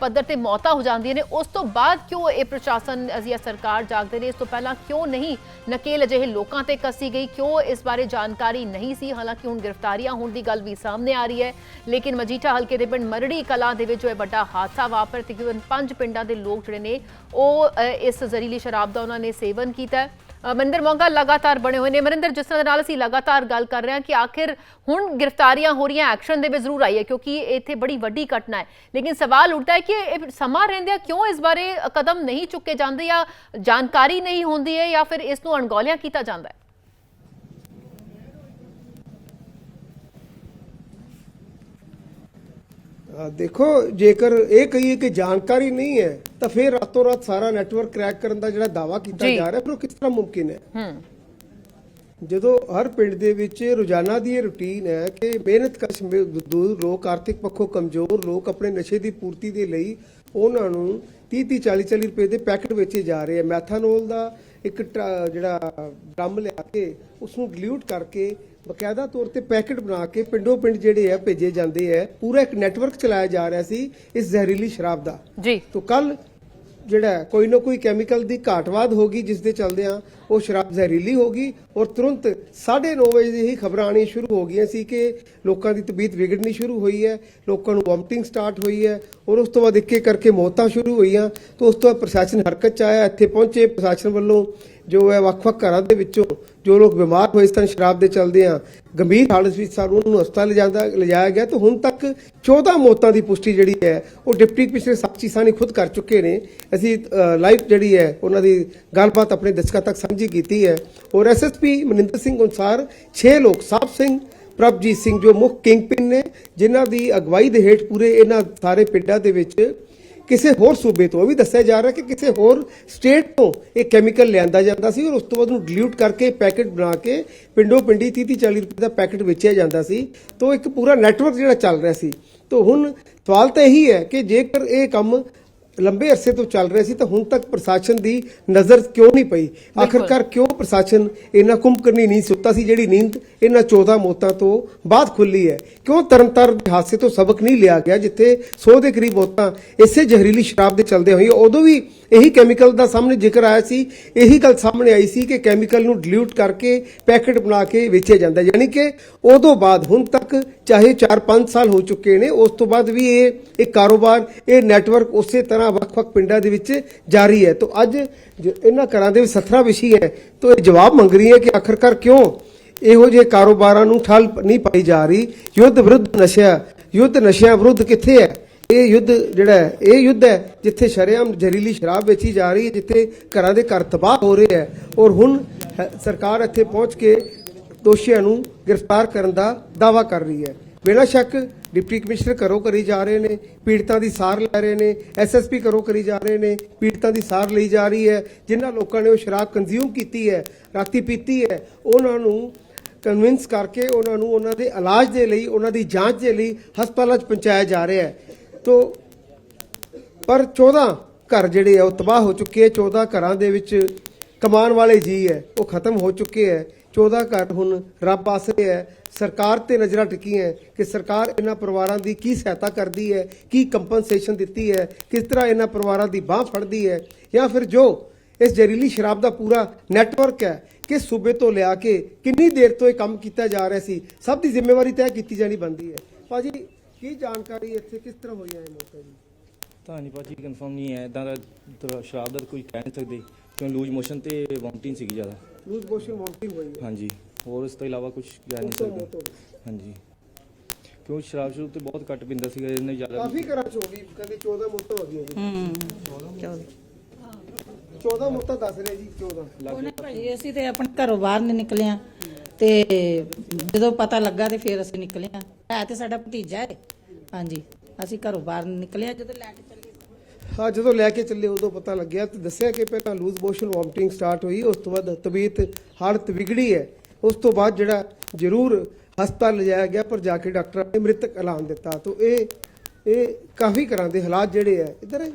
ਪੱਧਰ ਤੇ ਮੌਤਾਂ ਹੋ ਜਾਂਦੀਆਂ ਨੇ, ਉਸ ਤੋਂ ਬਾਅਦ ਕਿਉਂ ਇਹ ਪ੍ਰਸ਼ਾਸਨ ਅਸੀਂ ਸਰਕਾਰ ਜਾਗਦੇ ਨੇ? ਇਸ ਤੋਂ ਪਹਿਲਾਂ ਕਿਉਂ ਨਹੀਂ ਨਕੇਲ ਅਜਿਹੇ ਲੋਕਾਂ ਤੇ ਕੱਸੀ ਗਈ? ਕਿਉਂ ਇਸ ਬਾਰੇ ਜਾਣਕਾਰੀ ਨਹੀਂ ਸੀ? ਹਾਲਾਂਕਿ ਹੁਣ ਗ੍ਰਿਫਤਾਰੀਆਂ ਹੋਣ ਦੀ ਗੱਲ ਵੀ ਸਾਹਮਣੇ ਆ ਰਹੀ ਹੈ। ਲੇਕਿਨ ਮਜੀਠਾ ਹਲਕੇ ਦੇ ਪਿੰਡ ਮਰੜੀ ਕਲਾਂ ਦੇ ਵਿੱਚ ਜੋ ਇਹ ਵੱਡਾ ਹਾਦਸਾ ਵਾਪਰ ਤਕਰੀਬਨ ਪੰਜ ਪਿੰਡਾਂ ਦੇ ਲੋਕ ਜਿਹੜੇ ਨੇ, ਉਹ ਇਸ ਜ਼ਹਿਰੀਲੀ ਸ਼ਰਾਬ ਦਾ ਉਹਨਾਂ ਨੇ ਸੇਵਨ ਕੀਤਾ। ਮਨਿੰਦਰ ਮੋਂਗਾ ਲਗਾਤਾਰ ਬਣੇ ਹੋਏ ਨੇ। ਮਨਿੰਦਰ, ਜਿਸ ਤਰ੍ਹਾਂ ਦੇ ਨਾਲ ਅਸੀਂ ਲਗਾਤਾਰ ਗੱਲ ਕਰ ਰਹੇ ਹਾਂ ਕਿ ਆਖਿਰ ਹੁਣ ਗ੍ਰਿਫਤਾਰੀਆਂ ਹੋ ਰਹੀਆਂ, ਐਕਸ਼ਨ ਦੇ ਵਿੱਚ ਜ਼ਰੂਰ ਆਈ ਹੈ ਕਿਉਂਕਿ ਇੱਥੇ ਬੜੀ ਵੱਡੀ ਘਟਨਾ ਹੈ। ਲੇਕਿਨ ਸਵਾਲ ਉੱਠਦਾ ਹੈ ਕਿ ਇਹ ਸਮਾਂ ਰਹਿੰਦਿਆਂ ਕਿਉਂ ਇਸ ਬਾਰੇ ਕਦਮ ਨਹੀਂ ਚੁੱਕੇ ਜਾਂਦੇ ਜਾਂ ਜਾਣਕਾਰੀ ਨਹੀਂ ਹੁੰਦੀ ਹੈ ਜਾਂ ਫਿਰ ਇਸ ਨੂੰ ਅਣਗੌਲਿਆਂ ਕੀਤਾ ਜਾਂਦਾ ਹੈ? ਦੇਖੋ ਜੇਕਰ ਇਹ ਕਹੀਏ ਕਿ ਜਾਣਕਾਰੀ ਨਹੀਂ ਹੈ ਤਾਂ ਫਿਰ ਰਾਤੋਂ ਰਾਤ ਸਾਰਾ ਨੈਟਵਰਕ ਕ੍ਰੈਕ ਕਰਨ ਦਾ ਜਿਹੜਾ ਦਾਵਾ ਕੀਤਾ ਜੀ। ਰਿਹਾ ਫਿਰ ਉਹ ਕਿਸ ਤਰ੍ਹਾਂ ਮੁਮਕਿਨ ਹੈ? ਹੂੰ। ਜਦੋਂ ਹਰ ਪਿੰਡ ਦੇ ਵਿੱਚ ਰੋਜ਼ਾਨਾ ਦੀ ਇਹ ਰੁਟੀਨ ਹੈ ਕਿ ਮਿਹਨਤ ਕਸ਼ ਮਜ਼ਦੂਰ ਲੋਕ ਆਰਥਿਕ ਪੱਖੋਂ ਕਮਜ਼ੋਰ ਲੋਕ ਆਪਣੇ ਨਸ਼ੇ ਦੀ ਪੂਰਤੀ ਦੇ ਲਈ ਉਹਨਾਂ ਨੂੰ 30 30 40 40 ਰੁਪਏ ਦੇ ਪੈਕਟ ਵੇਚੇ ਜਾ ਰਹੇ ਆ। ਮੈਥਾਨੋਲ ਦਾ ਇੱਕ ਜਿਹੜਾ ਡਰਮ ਲਿਆ ਕੇ ਉਸ ਨੂੰ ਡਿਲੂਟ ਕਰਕੇ ਬਕਾਇਦਾ ਤੌਰ ਤੇ ਪੈਕਟ ਬਣਾ ਕੇ ਪਿੰਡੋਂ ਪਿੰਡ ਜਿਹੜੇ ਆ ਭੇਜੇ ਜਾਂਦੇ ਆ ਪੂਰਾ ਇੱਕ ਨੈਟਵਰਕ ਚਲਾਇਆ ਜਾ ਰਿਹਾ ਸੀ ਇਸ ਜ਼ਹਿਰੀਲੀ ਸ਼ਰਾਬ ਦਾ। ਜੀ। ਤੋ ਕੱਲ ਜਿਹੜਾ ਹੈ, ਕੋਈ ਨਾ ਕੋਈ ਕੈਮੀਕਲ ਦੀ ਘਾਟਵਾਦ ਹੋਗੀ ਜਿਸ ਦੇ ਚਲਦਿਆਂ ਉਹ ਸ਼ਰਾਬ ਜ਼ਹਿਰੀਲੀ ਹੋਗੀ ਔਰ ਤੁਰੰਤ 9:30 ਵਜੇ ਦੀ ਹੀ ਖਬਰਾਂ ਆਉਣੀਆਂ ਸ਼ੁਰੂ ਹੋ ਗਈਆਂ ਸੀ ਕਿ ਲੋਕਾਂ ਦੀ ਤਬੀਅਤ ਵਿਗੜਨੀ ਸ਼ੁਰੂ ਹੋਈ ਹੈ ਲੋਕਾਂ ਨੂੰ ਵੋਮਟਿੰਗ ਸਟਾਰਟ ਹੋਈ ਹੈ ਔਰ ਉਸ ਤੋਂ ਬਾਅਦ ਇੱਕ ਇੱਕ ਕਰਕੇ ਮੌਤਾਂ ਸ਼ੁਰੂ ਹੋਈਆਂ। ਤੋਂ ਉਸ ਤੋਂ ਬਾਅਦ ਪ੍ਰਸ਼ਾਸਨ ਹਰਕਤ ਚ ਆਇਆ ਇੱਥੇ ਪਹੁੰਚੇ ਪ੍ਰਸ਼ਾਸਨ ਵੱਲੋਂ ਜੋ ਹੈ ਵੱਖ-ਵੱਖ ਘਰਾਂ ਦੇ ਵਿੱਚੋਂ ਜੋ ਲੋਕ ਬਿਮਾਰ ਹੋਏ ਸਨ ਸ਼ਰਾਬ ਦੇ ਚਲਦੇ ਆ, ਗੰਭੀਰ ਹਾਲਤ ਵਿੱਚ ਸਾਨੂੰ ਉਹਨਾਂ ਨੂੰ ਹਸਪਤਾਲ ਲਿਜਾਂਦਾ, ਲਿਜਾਇਆ ਗਿਆ, ਤੇ ਹੁਣ ਤੱਕ 14 ਮੌਤਾਂ ਦੀ ਪੁਸ਼ਟੀ ਜਿਹੜੀ ਹੈ, ਉਹ ਡਿਪਟੀ ਕਮਿਸ਼ਨਰ ਸਾਚੀ ਸਾਨੀ ਖੁਦ ਕਰ ਚੁੱਕੇ ਨੇ। ਅਸੀਂ ਲਾਈਵ ਜਿਹੜੀ ਹੈ, ਉਹਨਾਂ ਦੀ ਗੱਲਬਾਤ ਆਪਣੇ ਦਰਸ਼ਕਾਂ ਤੱਕ ਸਾਂਝੀ ਕੀਤੀ ਹੈ। ਔਰ ਐਸਐਸਪੀ ਮਨਿੰਦਰ ਸਿੰਘ ਅਨੁਸਾਰ 6 ਲੋਕ ਸਾਹਿਬ ਸਿੰਘ, ਪ੍ਰਭਜੀਤ ਸਿੰਘ ਜੋ ਮੁੱਖ ਕਿੰਗ ਕਿੰਗਪਿਨ ਨੇ, ਜਿਨ੍ਹਾਂ ਦੀ ਅਗਵਾਈ ਦੇ ਹੇਠ ਪੂਰੇ ਇਹਨਾਂ ਸਾਰੇ ਪਿੰਡਾਂ ਦੇ ਵਿੱਚ ਕਿਸੇ ਹੋਰ ਸੂਬੇ ਤੋਂ ਉਹ ਵੀ ਦੱਸਿਆ ਜਾ ਰਿਹਾ ਕਿ ਕਿਸੇ ਹੋਰ ਸਟੇਟ ਤੋਂ ਇਹ ਕੈਮੀਕਲ ਲਿਆਂਦਾ ਜਾਂਦਾ ਸੀ ਔਰ ਉਸ ਤੋਂ ਬਾਅਦ ਉਹਨੂੰ ਡਿਲੂਟ ਕਰਕੇ ਪੈਕੇਟ ਬਣਾ ਕੇ ਪਿੰਡੋਂ ਪਿੰਡੀ 30 30 40 ਰੁਪਏ ਦਾ ਪੈਕੇਟ ਵੇਚਿਆ ਜਾਂਦਾ ਸੀ। ਤੋਂ ਇੱਕ ਪੂਰਾ ਨੈਟਵਰਕ ਜਿਹੜਾ ਚੱਲ ਰਿਹਾ ਸੀ। ਤੋਂ ਹੁਣ ਸਵਾਲ ਤਾਂ ਇਹੀ ਹੈ ਕਿ ਜੇਕਰ ਇਹ ਕੰਮ ਲੰਬੇ ਅਰਸੇ ਤੋਂ ਚੱਲ ਰਿਹਾ ਸੀ ਤਾਂ ਹੁਣ ਤੱਕ ਪ੍ਰਸ਼ਾਸਨ ਦੀ ਨਜ਼ਰ ਕਿਉਂ ਨਹੀਂ ਪਈ? ਆਖਰਕਾਰ ਕਿਉਂ ਪ੍ਰਸ਼ਾਸਨ ਇਹਨਾਂ ਕੁੰਭਕਰਨੀ ਨੀਂਦ ਸੁੱਤਾ ਸੀ? ਜਿਹੜੀ ਨੀਂਦ ਇਹਨਾਂ 14 ਮੌਤਾਂ ਤੋਂ ਬਾਅਦ ਖੁੱਲੀ ਹੈ। ਕਿਉਂ ਤਰਨਤਾਰਨ ਦੇ ਹਾਦਸੇ ਤੋਂ ਸਬਕ ਨਹੀਂ ਲਿਆ ਗਿਆ ਜਿੱਥੇ 100 ਦੇ ਕਰੀਬ ਮੌਤਾਂ ਇਸੇ ਜ਼ਹਿਰੀਲੀ ਸ਼ਰਾਬ ਦੇ ਚਲਦੇ ਹੋਈ ਉਦੋਂ ਵੀ ਇਹੀ ਕੈਮੀਕਲ ਦਾ ਸਾਹਮਣੇ ਜ਼ਿਕਰ ਆਇਆ ਸੀ। ਇਹੀ ਗੱਲ ਸਾਹਮਣੇ ਆਈ ਸੀ ਕਿ ਕੈਮੀਕਲ ਨੂੰ ਡਿਲੂਟ ਕਰਕੇ ਪੈਕੇਟ ਬਣਾ ਕੇ ਵੇਚਿਆ ਜਾਂਦਾ। ਯਾਨੀ ਕਿ ਉਦੋਂ ਬਾਅਦ ਹੁਣ ਤੱਕ ਚਾਹੇ 4-5 ਸਾਲ ਹੋ ਚੁੱਕੇ ਨੇ, ਉਸ ਤੋਂ ਬਾਅਦ ਵੀ ਇਹ ਇਹ ਕਾਰੋਬਾਰ, ਇਹ ਨੈਟਵਰਕ ਉਸੇ ਤਰ੍ਹਾਂ ਵੱਖ-ਵੱਖ ਪਿੰਡਾਂ ਦੇ ਵਿੱਚ ਜਾਰੀ ਹੈ। ਤੋਂ ਅੱਜ ਇਹਨਾਂ ਘਰਾਂ ਦੇ ਵਿੱਚ ਸਥਰਾ ਵਿਸ਼ੀ ਹੈ। ਤੋਂ ਇਹ ਜਵਾਬ ਮੰਗ ਰਹੀ ਹੈ ਕਿ ਆਖਰਕਾਰ ਕਿਉਂ ਇਹੋ ਜਿਹੇ ਕਾਰੋਬਾਰਾਂ ਨੂੰ ਠੱਲ ਨਹੀਂ ਪਾਈ ਜਾ ਰਹੀ? ਯੁੱਧ ਵਿਰੁੱਧ ਨਸ਼ਾ ਯੁੱਧ ਨਸ਼ਿਆਂ ਵਿਰੁੱਧ ਕਿੱਥੇ ਹੈ? ਇਹ ਯੁੱਧ ਜਿਹੜਾ ਹੈ, ਇਹ ਯੁੱਧ ਹੈ ਜਿੱਥੇ ਸ਼ਰੇਆਮ ਜ਼ਹਿਰੀਲੀ ਸ਼ਰਾਬ ਵੇਚੀ ਜਾ ਰਹੀ ਹੈ, ਜਿੱਥੇ ਘਰਾਂ ਦੇ ਘਰ ਤਬਾਹ ਹੋ ਰਹੇ ਹੈ। ਔਰ ਹੁਣ ਸਰਕਾਰ ਇੱਥੇ ਪਹੁੰਚ ਕੇ ਦੋਸ਼ੀਆਂ ਨੂੰ ਗ੍ਰਿਫਤਾਰ ਕਰਨ ਦਾ ਦਾਵਾ ਕਰ ਰਹੀ ਹੈ। ਬਿਨਾਂ ਸ਼ੱਕ ਡਿਪਟੀ ਕਮਿਸ਼ਨਰ ਘਰੋਂ ਕਰੀ ਜਾ ਰਹੇ ਨੇ, ਪੀੜਤਾਂ ਦੀ ਸਾਰ ਲੈ ਰਹੇ ਨੇ ਐਸਐਸਪੀ ਘਰੋਂ ਕਰੀ ਜਾ ਰਹੇ ਨੇ, ਪੀੜਤਾਂ ਦੀ ਸਾਰ ਲਈ ਜਾ ਰਹੀ ਹੈ, ਜਿਨ੍ਹਾਂ ਲੋਕਾਂ ਨੇ ਉਹ ਸ਼ਰਾਬ ਕੰਜ਼ਿਊਮ ਕੀਤੀ ਹੈ, ਰਾਤੀ ਪੀਤੀ ਹੈ, ਉਹਨਾਂ ਨੂੰ ਕਨਵਿੰਸ ਕਰਕੇ ਉਹਨਾਂ ਨੂੰ ਉਹਨਾਂ ਦੇ ਇਲਾਜ ਦੇ ਲਈ, ਉਹਨਾਂ ਦੀ ਜਾਂਚ ਦੇ ਲਈ ਹਸਪਤਾਲਾਂ 'ਚ ਪਹੁੰਚਾਇਆ ਜਾ ਰਿਹਾ ਹੈ। ਤੋ, ਪਰ 14 ਘਰ ਜਿਹੜੇ ਆ, ਉਹ ਤਬਾਹ ਹੋ ਚੁੱਕੇ ਆ 14 ਘਰਾਂ ਦੇ ਵਿੱਚ ਕਮਾਉਣ ਵਾਲੇ ਜੀ ਹੈ, ਉਹ ਖਤਮ ਹੋ ਚੁੱਕੇ ਹੈ। 14 ਘਰ ਹੁਣ ਰੱਬ ਆਸਰੇ ਹੈ। ਸਰਕਾਰ ਤੇ ਨਜ਼ਰਾਂ ਟਿਕੀਆਂ ਕਿ ਸਰਕਾਰ ਇਹਨਾਂ ਪਰਿਵਾਰਾਂ ਦੀ ਕੀ ਸਹਾਇਤਾ ਕਰਦੀ ਹੈ, ਕੀ ਕੰਪਨਸੇਸ਼ਨ ਦਿੱਤੀ ਹੈ, ਕਿਸ ਤਰ੍ਹਾਂ ਇਹਨਾਂ ਪਰਿਵਾਰਾਂ ਦੀ ਬਾਹ ਫੜਦੀ ਹੈ ਜਾਂ ਫਿਰ ਜੋ ਇਸ ਜ਼ਹਿਰੀਲੀ ਸ਼ਰਾਬ ਦਾ ਪੂਰਾ ਨੈਟਵਰਕ ਹੈ ਕਿਸ ਸੂਬੇ ਤੋਂ ਲਿਆ ਕੇ ਕਿੰਨੀ ਦੇਰ ਤੋਂ ਇਹ ਕੰਮ ਕੀਤਾ ਜਾ ਰਿਹਾ ਸੀ, ਸਭ ਦੀ ਜ਼ਿੰਮੇਵਾਰੀ ਤੈਅ ਕੀਤੀ ਜਾਣੀ ਬਣਦੀ ਹੈ। ਭਾਜੀ, ਕੀ ਜਾਣਕਾਰੀ ਇੱਥੇ ਕਿਸ ਤਰ੍ਹਾਂ ਹੋਈ ਹੈ ਇਹ ਮੌਕਾ ਜੀ ਤਾਂ ਨਹੀਂ ਭਾਜੀ ਕਨਫਰਮ ਨਹੀਂ ਹੈ। ਇਦਾਂ ਦਾ ਸ਼ਰਾਬ ਦਾ ਕੋਈ ਕਹਿ ਨਹੀਂ ਸਕਦੇ। ਕਿਉਂ ਲੂਜ ਮੋਸ਼ਨ ਤੇ ਵੋਮਟਿੰਗ ਸੀਗੀ ਜ਼ਿਆਦਾ। ਲੂਜ਼ ਮੋਸ਼ਨ ਵੋਮਟਿੰਗ ਹੋਈ ਹੈ। ਹਾਂਜੀ ਹੋਰ ਇਸ ਤੋਂ ਇਲਾਵਾ ਕੁਝ ਕਹਿ ਨਹੀਂ ਉਸ ਤੋਂ ਸਕਦੇ। ਮੌਤ ਹੋ ਗਈ। ਹਾਂਜੀ। ਕਿਉਂ ਸ਼ਰਾਬ ਸ਼ੁਰੂ ਤੇ ਬਹੁਤ ਘੱਟ ਪੀਂਦਾ ਸੀਗਾ ਇਹਨੇ ਜ਼ਿਆਦਾ ਕਾਫੀ ਘਰਾਂ ਚ ਹੋ ਗਈ ਕਦੇ 14 ਮੌਤਾਂ ਹੋ ਗਈਆਂ ਜੀ। 14 ਮੌਤਾਂ ਦੱਸ ਰਹੇ ਜੀ 14 ਉਹਨੇ ਭਾਈ ਅਸੀਂ ਤੇ ਆਪਣੇ ਘਰੋਂ ਬਾਹਰ ਨਹੀਂ ਨਿਕਲੇ ਆ ਤੇ ਜਦੋਂ ਪਤਾ ਲੱਗਾ ਤੇ ਫਿਰ ਅਸੀਂ ਨਿਕਲੇ ਆ ਹੈ ਤੇ ਸਾਡਾ ਭਤੀਜਾ ਹੈ। ਹਾਂਜੀ ਅਸੀਂ ਘਰੋਂ ਬਾਹਰ ਨਿਕਲੇ ਆ ਜਦੋਂ ਲੈ ਕੇ ਚੱਲੇ ਹਾਂ, ਜਦੋਂ ਲੈ ਕੇ ਚੱਲੇ ਉਦੋਂ ਪਤਾ ਲੱਗਿਆ ਤੇ ਦੱਸਿਆ ਕਿ ਪਹਿਲਾਂ ਲੂਜ਼ ਮੋਸ਼ਨ ਵੋਮਟਿੰਗ ਸਟਾਰਟ ਹੋਈ, ਉਸ ਤੋਂ ਬਾਅਦ ਤਬੀਅਤ ਹਾਲਤ ਵਿਗੜੀ ਹੈ। ਉਸ ਤੋਂ ਬਾਅਦ ਜਿਹੜਾ ਜ਼ਰੂਰ ਹਸਪਤਾਲ ਲਿਜਾਇਆ ਗਿਆ, ਪਰ ਜਾ ਕੇ ਡਾਕਟਰਾਂ ਨੇ ਮ੍ਰਿਤਕ ਐਲਾਨ ਦਿੱਤਾ। ਤੋਂ ਇਹ ਇਹ ਕਾਫੀ ਘਰਾਂ ਦੇ ਹਾਲਾਤ ਜਿਹੜੇ ਹੈ, ਇਧਰ ਹੈ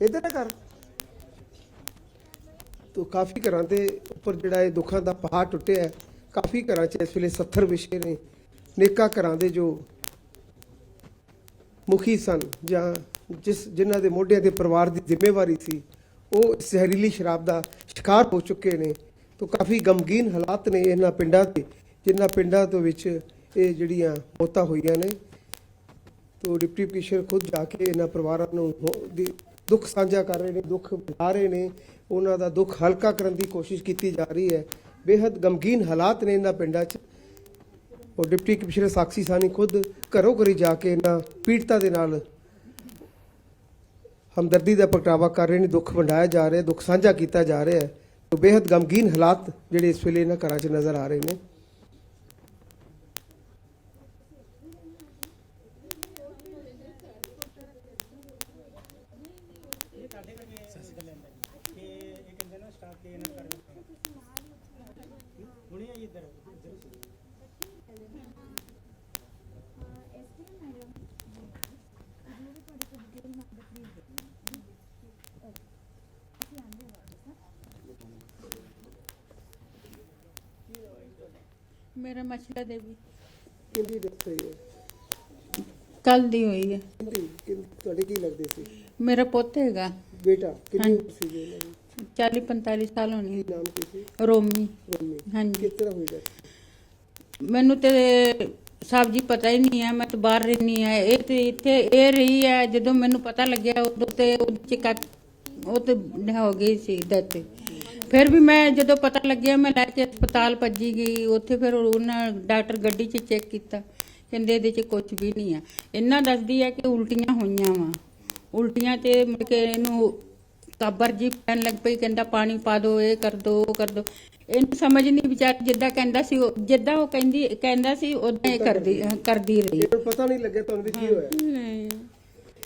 ਇਧਰ ਹੈ ਘਰ। ਤੋਂ ਕਾਫੀ ਘਰਾਂ ਦੇ ਉੱਪਰ ਜਿਹੜਾ ਇਹ ਦੁੱਖਾਂ ਦਾ ਪਹਾੜ ਟੁੱਟਿਆ ਹੈ, ਕਾਫੀ ਘਰਾਂ 'ਚ ਇਸ ਵੇਲੇ 70 ਵਿਸ਼ੇ ਨੇ, ਨੇਕਾ ਘਰਾਂ ਦੇ ਜੋ ਮੁਖੀ ਸਨ ਜਾਂ ਜਿਸ ਜਿਨ੍ਹਾਂ ਦੇ ਮੋਢਿਆਂ ਤੇ ਪਰਿਵਾਰ ਦੀ ਜ਼ਿੰਮੇਵਾਰੀ ਸੀ, ਉਹ ਜ਼ਹਿਰੀਲੀ ਸ਼ਰਾਬ ਦਾ ਸ਼ਿਕਾਰ ਹੋ ਚੁੱਕੇ ਨੇ। ਤੋਂ ਕਾਫੀ ਗਮਗੀਨ ਹਾਲਾਤ ਨੇ ਇਹਨਾਂ ਪਿੰਡਾਂ 'ਤੇ ਜਿਨ੍ਹਾਂ ਪਿੰਡਾਂ ਤੋਂ ਵਿੱਚ ਇਹ ਜਿਹੜੀਆਂ ਮੌਤਾਂ ਹੋਈਆਂ ਨੇ। ਤੋਂ ਡਿਪਟੀ ਕਮਿਸ਼ਨਰ ਖੁਦ ਜਾ ਕੇ ਇਹਨਾਂ ਪਰਿਵਾਰਾਂ ਨੂੰ ਹੋ- ਦੁੱਖ ਸਾਂਝਾ ਕਰ ਰਹੇ ਨੇ, ਦੁੱਖ ਬੁਝਾ ਰਹੇ ਨੇ। ਉਹਨਾਂ ਦਾ ਦੁੱਖ ਹਲਕਾ ਕਰਨ ਦੀ ਕੋਸ਼ਿਸ਼ ਕੀਤੀ ਜਾ ਰਹੀ ਹੈ। ਬੇहद ਗਮਗੀਨ ਹਾਲਾਤ ਨੇ ਇਹਨਾਂ ਪਿੰਡਾਂ 'ਚ। ਔਰ ਡਿਪਟੀ ਕਮਿਸ਼ਨਰ ਸਾਕਸ਼ੀ ਸਾਨੀ ਖੁਦ ਘਰੋਂ ਘਰੀ ਜਾ ਕੇ ਇਹਨਾਂ ਪੀੜਤਾਂ ਦੇ ਨਾਲ ਹਮਦਰਦੀ ਦਾ ਪ੍ਰਗਟਾਵਾ ਕਰ ਰਹੇ ਨੇ, ਦੁੱਖ ਵੰਡਾਇਆ ਜਾ ਰਿਹਾ, ਦੁੱਖ ਸਾਂਝਾ ਕੀਤਾ ਜਾ ਰਿਹਾ ਹੈ। ਤੋਂ ਬੇहद ਗਮਗੀਨ ਹਾਲਾਤ ਜਿਹੜੇ ਇਸ ਵੇਲੇ ਇਹਨਾਂ ਘਰਾਂ 'ਚ ਨਜ਼ਰ ਆ ਰਹੇ ਨੇ। ਮੇਰਾ ਮਛਲਾ ਦੇਵੀ ਕਿੰਦੀ ਹੋਈ ਹੈ ਕੱਲ ਦੀ ਹੋਈ ਹੈ। ਕਿੰਦੀ? ਤੁਹਾਡੇ ਕੀ ਲੱਗਦੇ ਸੀ? ਮੇਰਾ ਪੁੱਤ ਹੈਗਾ। ਬੇਟਾ ਕਿੰਨੀ ਉਮਰ ਸੀ ਜੀ ਇਹਨਾਂ ਦੀ? 40 45 ਸਾਲ ਹੋਣੀ ਕੀ ਨਾਮ ਕੀ ਸੀ ਰੋਮੀ। ਰੋਮੀ। ਹਾਂਜੀ। ਕਿਸ ਤਰ੍ਹਾਂ ਹੋਈ ਡੈਥ ਮੈਨੂੰ ਤੇ ਸਾਹਿਬ ਜੀ ਪਤਾ ਹੀ ਨਹੀਂ ਹੈ ਮੈਂ ਤਾਂ ਬਾਹਰ ਰਹਿਣੀ ਹੈ। ਇਹ ਤੇ ਇੱਥੇ ਇਹ ਰਹੀ ਹੈ ਜਦੋਂ ਮੈਨੂੰ ਪਤਾ ਲੱਗਿਆ ਉਦੋਂ ਤੇ ਉਹਦੇ ਚ ਕੱਟ ਉਹ ਤੇ ਹੋ ਗਈ ਸੀ ਡੈਥ ਫਿਰ ਵੀ ਮੈਂ ਜਦੋਂ ਪਤਾ ਲੱਗਿਆ ਮੈਂ ਲੈ ਕੇ ਹਸਪਤਾਲ ਭੱਜੀ ਗਈ। ਉੱਥੇ ਫਿਰ ਉਹਨਾਂ ਡਾਕਟਰ ਗੱਡੀ 'ਚ ਚੈੱਕ ਕੀਤਾ। ਕਹਿੰਦੇ ਇਹਦੇ 'ਚ ਕੁਝ ਵੀ ਨਹੀਂ ਆ। ਇੰਨਾ ਦੱਸਦੀ ਹੈ ਕਿ ਉਲਟੀਆਂ ਹੋਈਆਂ ਵਾ। ਉਲਟੀਆਂ ਤੇ ਮੁੜ ਕੇ ਇਹਨੂੰ ਕਾਬਰ ਜੀ ਪੈਣ ਲੱਗ ਪਈ ਕਹਿੰਦਾ ਪਾਣੀ ਪਾ ਦਿਓ ਇਹ ਕਰ ਦਿਓ ਉਹ ਕਰ ਦਿਓ ਇਹਨੂੰ ਸਮਝ ਨਹੀਂ ਵਿਚਾਰ ਜਿੱਦਾਂ ਕਹਿੰਦਾ ਸੀ ਉਹ- ਜਿੱਦਾਂ ਉਹ ਕਹਿੰਦੀ ਕਹਿੰਦਾ ਸੀ ਉਦਾਂ ਹੀ ਕਰਦੀ ਕਰਦੀ ਰਹੀ। ਇਹਨੂੰ ਪਤਾ ਨਹੀਂ ਲੱਗਿਆ ਤੁਹਾਨੂੰ ਵੀ ਕੀ ਹੋਇਆ। ਨਹੀਂ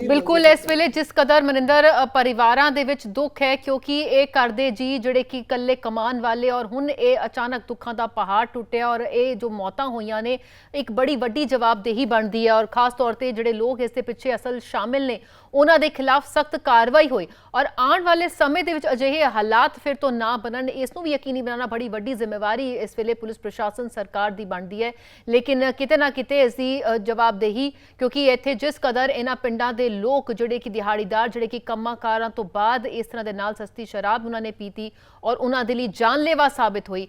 ਬਿਲਕੁਲ ਇਸ ਵੇਲੇ ਜਿਸ ਕਦਰ ਮਨਿੰਦਰ ਪਰਿਵਾਰਾਂ ਦੇ ਵਿੱਚ ਦੁੱਖ ਹੈ ਕਿਉਂਕਿ ਇਹ ਕਰਦੇ ਜੀ ਜਿਹੜੇ ਕਿ ਇਕੱਲੇ ਕਮਾਉਣ ਵਾਲੇ ਔਰ ਹੁਣ ਇਹ ਅਚਾਨਕ ਦੁੱਖਾਂ ਦਾ ਪਹਾੜ ਟੁੱਟਿਆ ਔਰ ਇਹ ਜੋ ਮੌਤਾਂ ਹੋਈਆਂ ਨੇ ਇੱਕ ਬੜੀ ਵੱਡੀ ਜਵਾਬਦੇਹੀ ਬਣਦੀ ਹੈ ਔਰ ਖਾਸ ਤੌਰ ਤੇ ਜਿਹੜੇ ਲੋਕ ਇਸ ਦੇ ਪਿੱਛੇ ਅਸਲ ਸ਼ਾਮਿਲ ਨੇ ਉਹਨਾਂ ਦੇ ਖਿਲਾਫ ਸਖਤ ਕਾਰਵਾਈ ਹੋਈ ਔਰ ਆਉਣ ਵਾਲੇ ਸਮੇਂ ਦੇ ਵਿੱਚ ਅਜਿਹੇ ਹਾਲਾਤ ਫਿਰ ਤੋਂ ਨਾ ਬਣਨ, ਇਸ ਨੂੰ ਵੀ ਯਕੀਨੀ ਬਣਾਉਣਾ ਬੜੀ ਵੱਡੀ ਜ਼ਿੰਮੇਵਾਰੀ ਇਸ ਵੇਲੇ ਪੁਲਿਸ ਪ੍ਰਸ਼ਾਸਨ ਸਰਕਾਰ ਦੀ ਬਣਦੀ ਹੈ। ਲੇਕਿਨ ਕਿਤੇ ਨਾ ਕਿਤੇ ਇਸ ਦੀ ਜਵਾਬਦੇਹੀ, ਕਿਉਂਕਿ ਇੱਥੇ ਜਿਸ ਕਦਰ ਇਹਨਾਂ ਪਿੰਡਾਂ ਦੇ ਲੋਕ ਜਿਹੜੇ ਕਿ ਦਿਹਾੜੀਦਾਰ, ਜਿਹੜੇ ਕਿ ਕੰਮਾਂ ਕਾਰਾਂ ਤੋਂ ਬਾਅਦ ਇਸ ਤਰ੍ਹਾਂ ਦੇ ਨਾਲ ਸਸਤੀ ਸ਼ਰਾਬ ਉਹਨਾਂ ਨੇ ਪੀਤੀ ਔਰ ਉਹਨਾਂ ਦੇ ਲਈ ਜਾਨਲੇਵਾ ਸਾਬਿਤ ਹੋਈ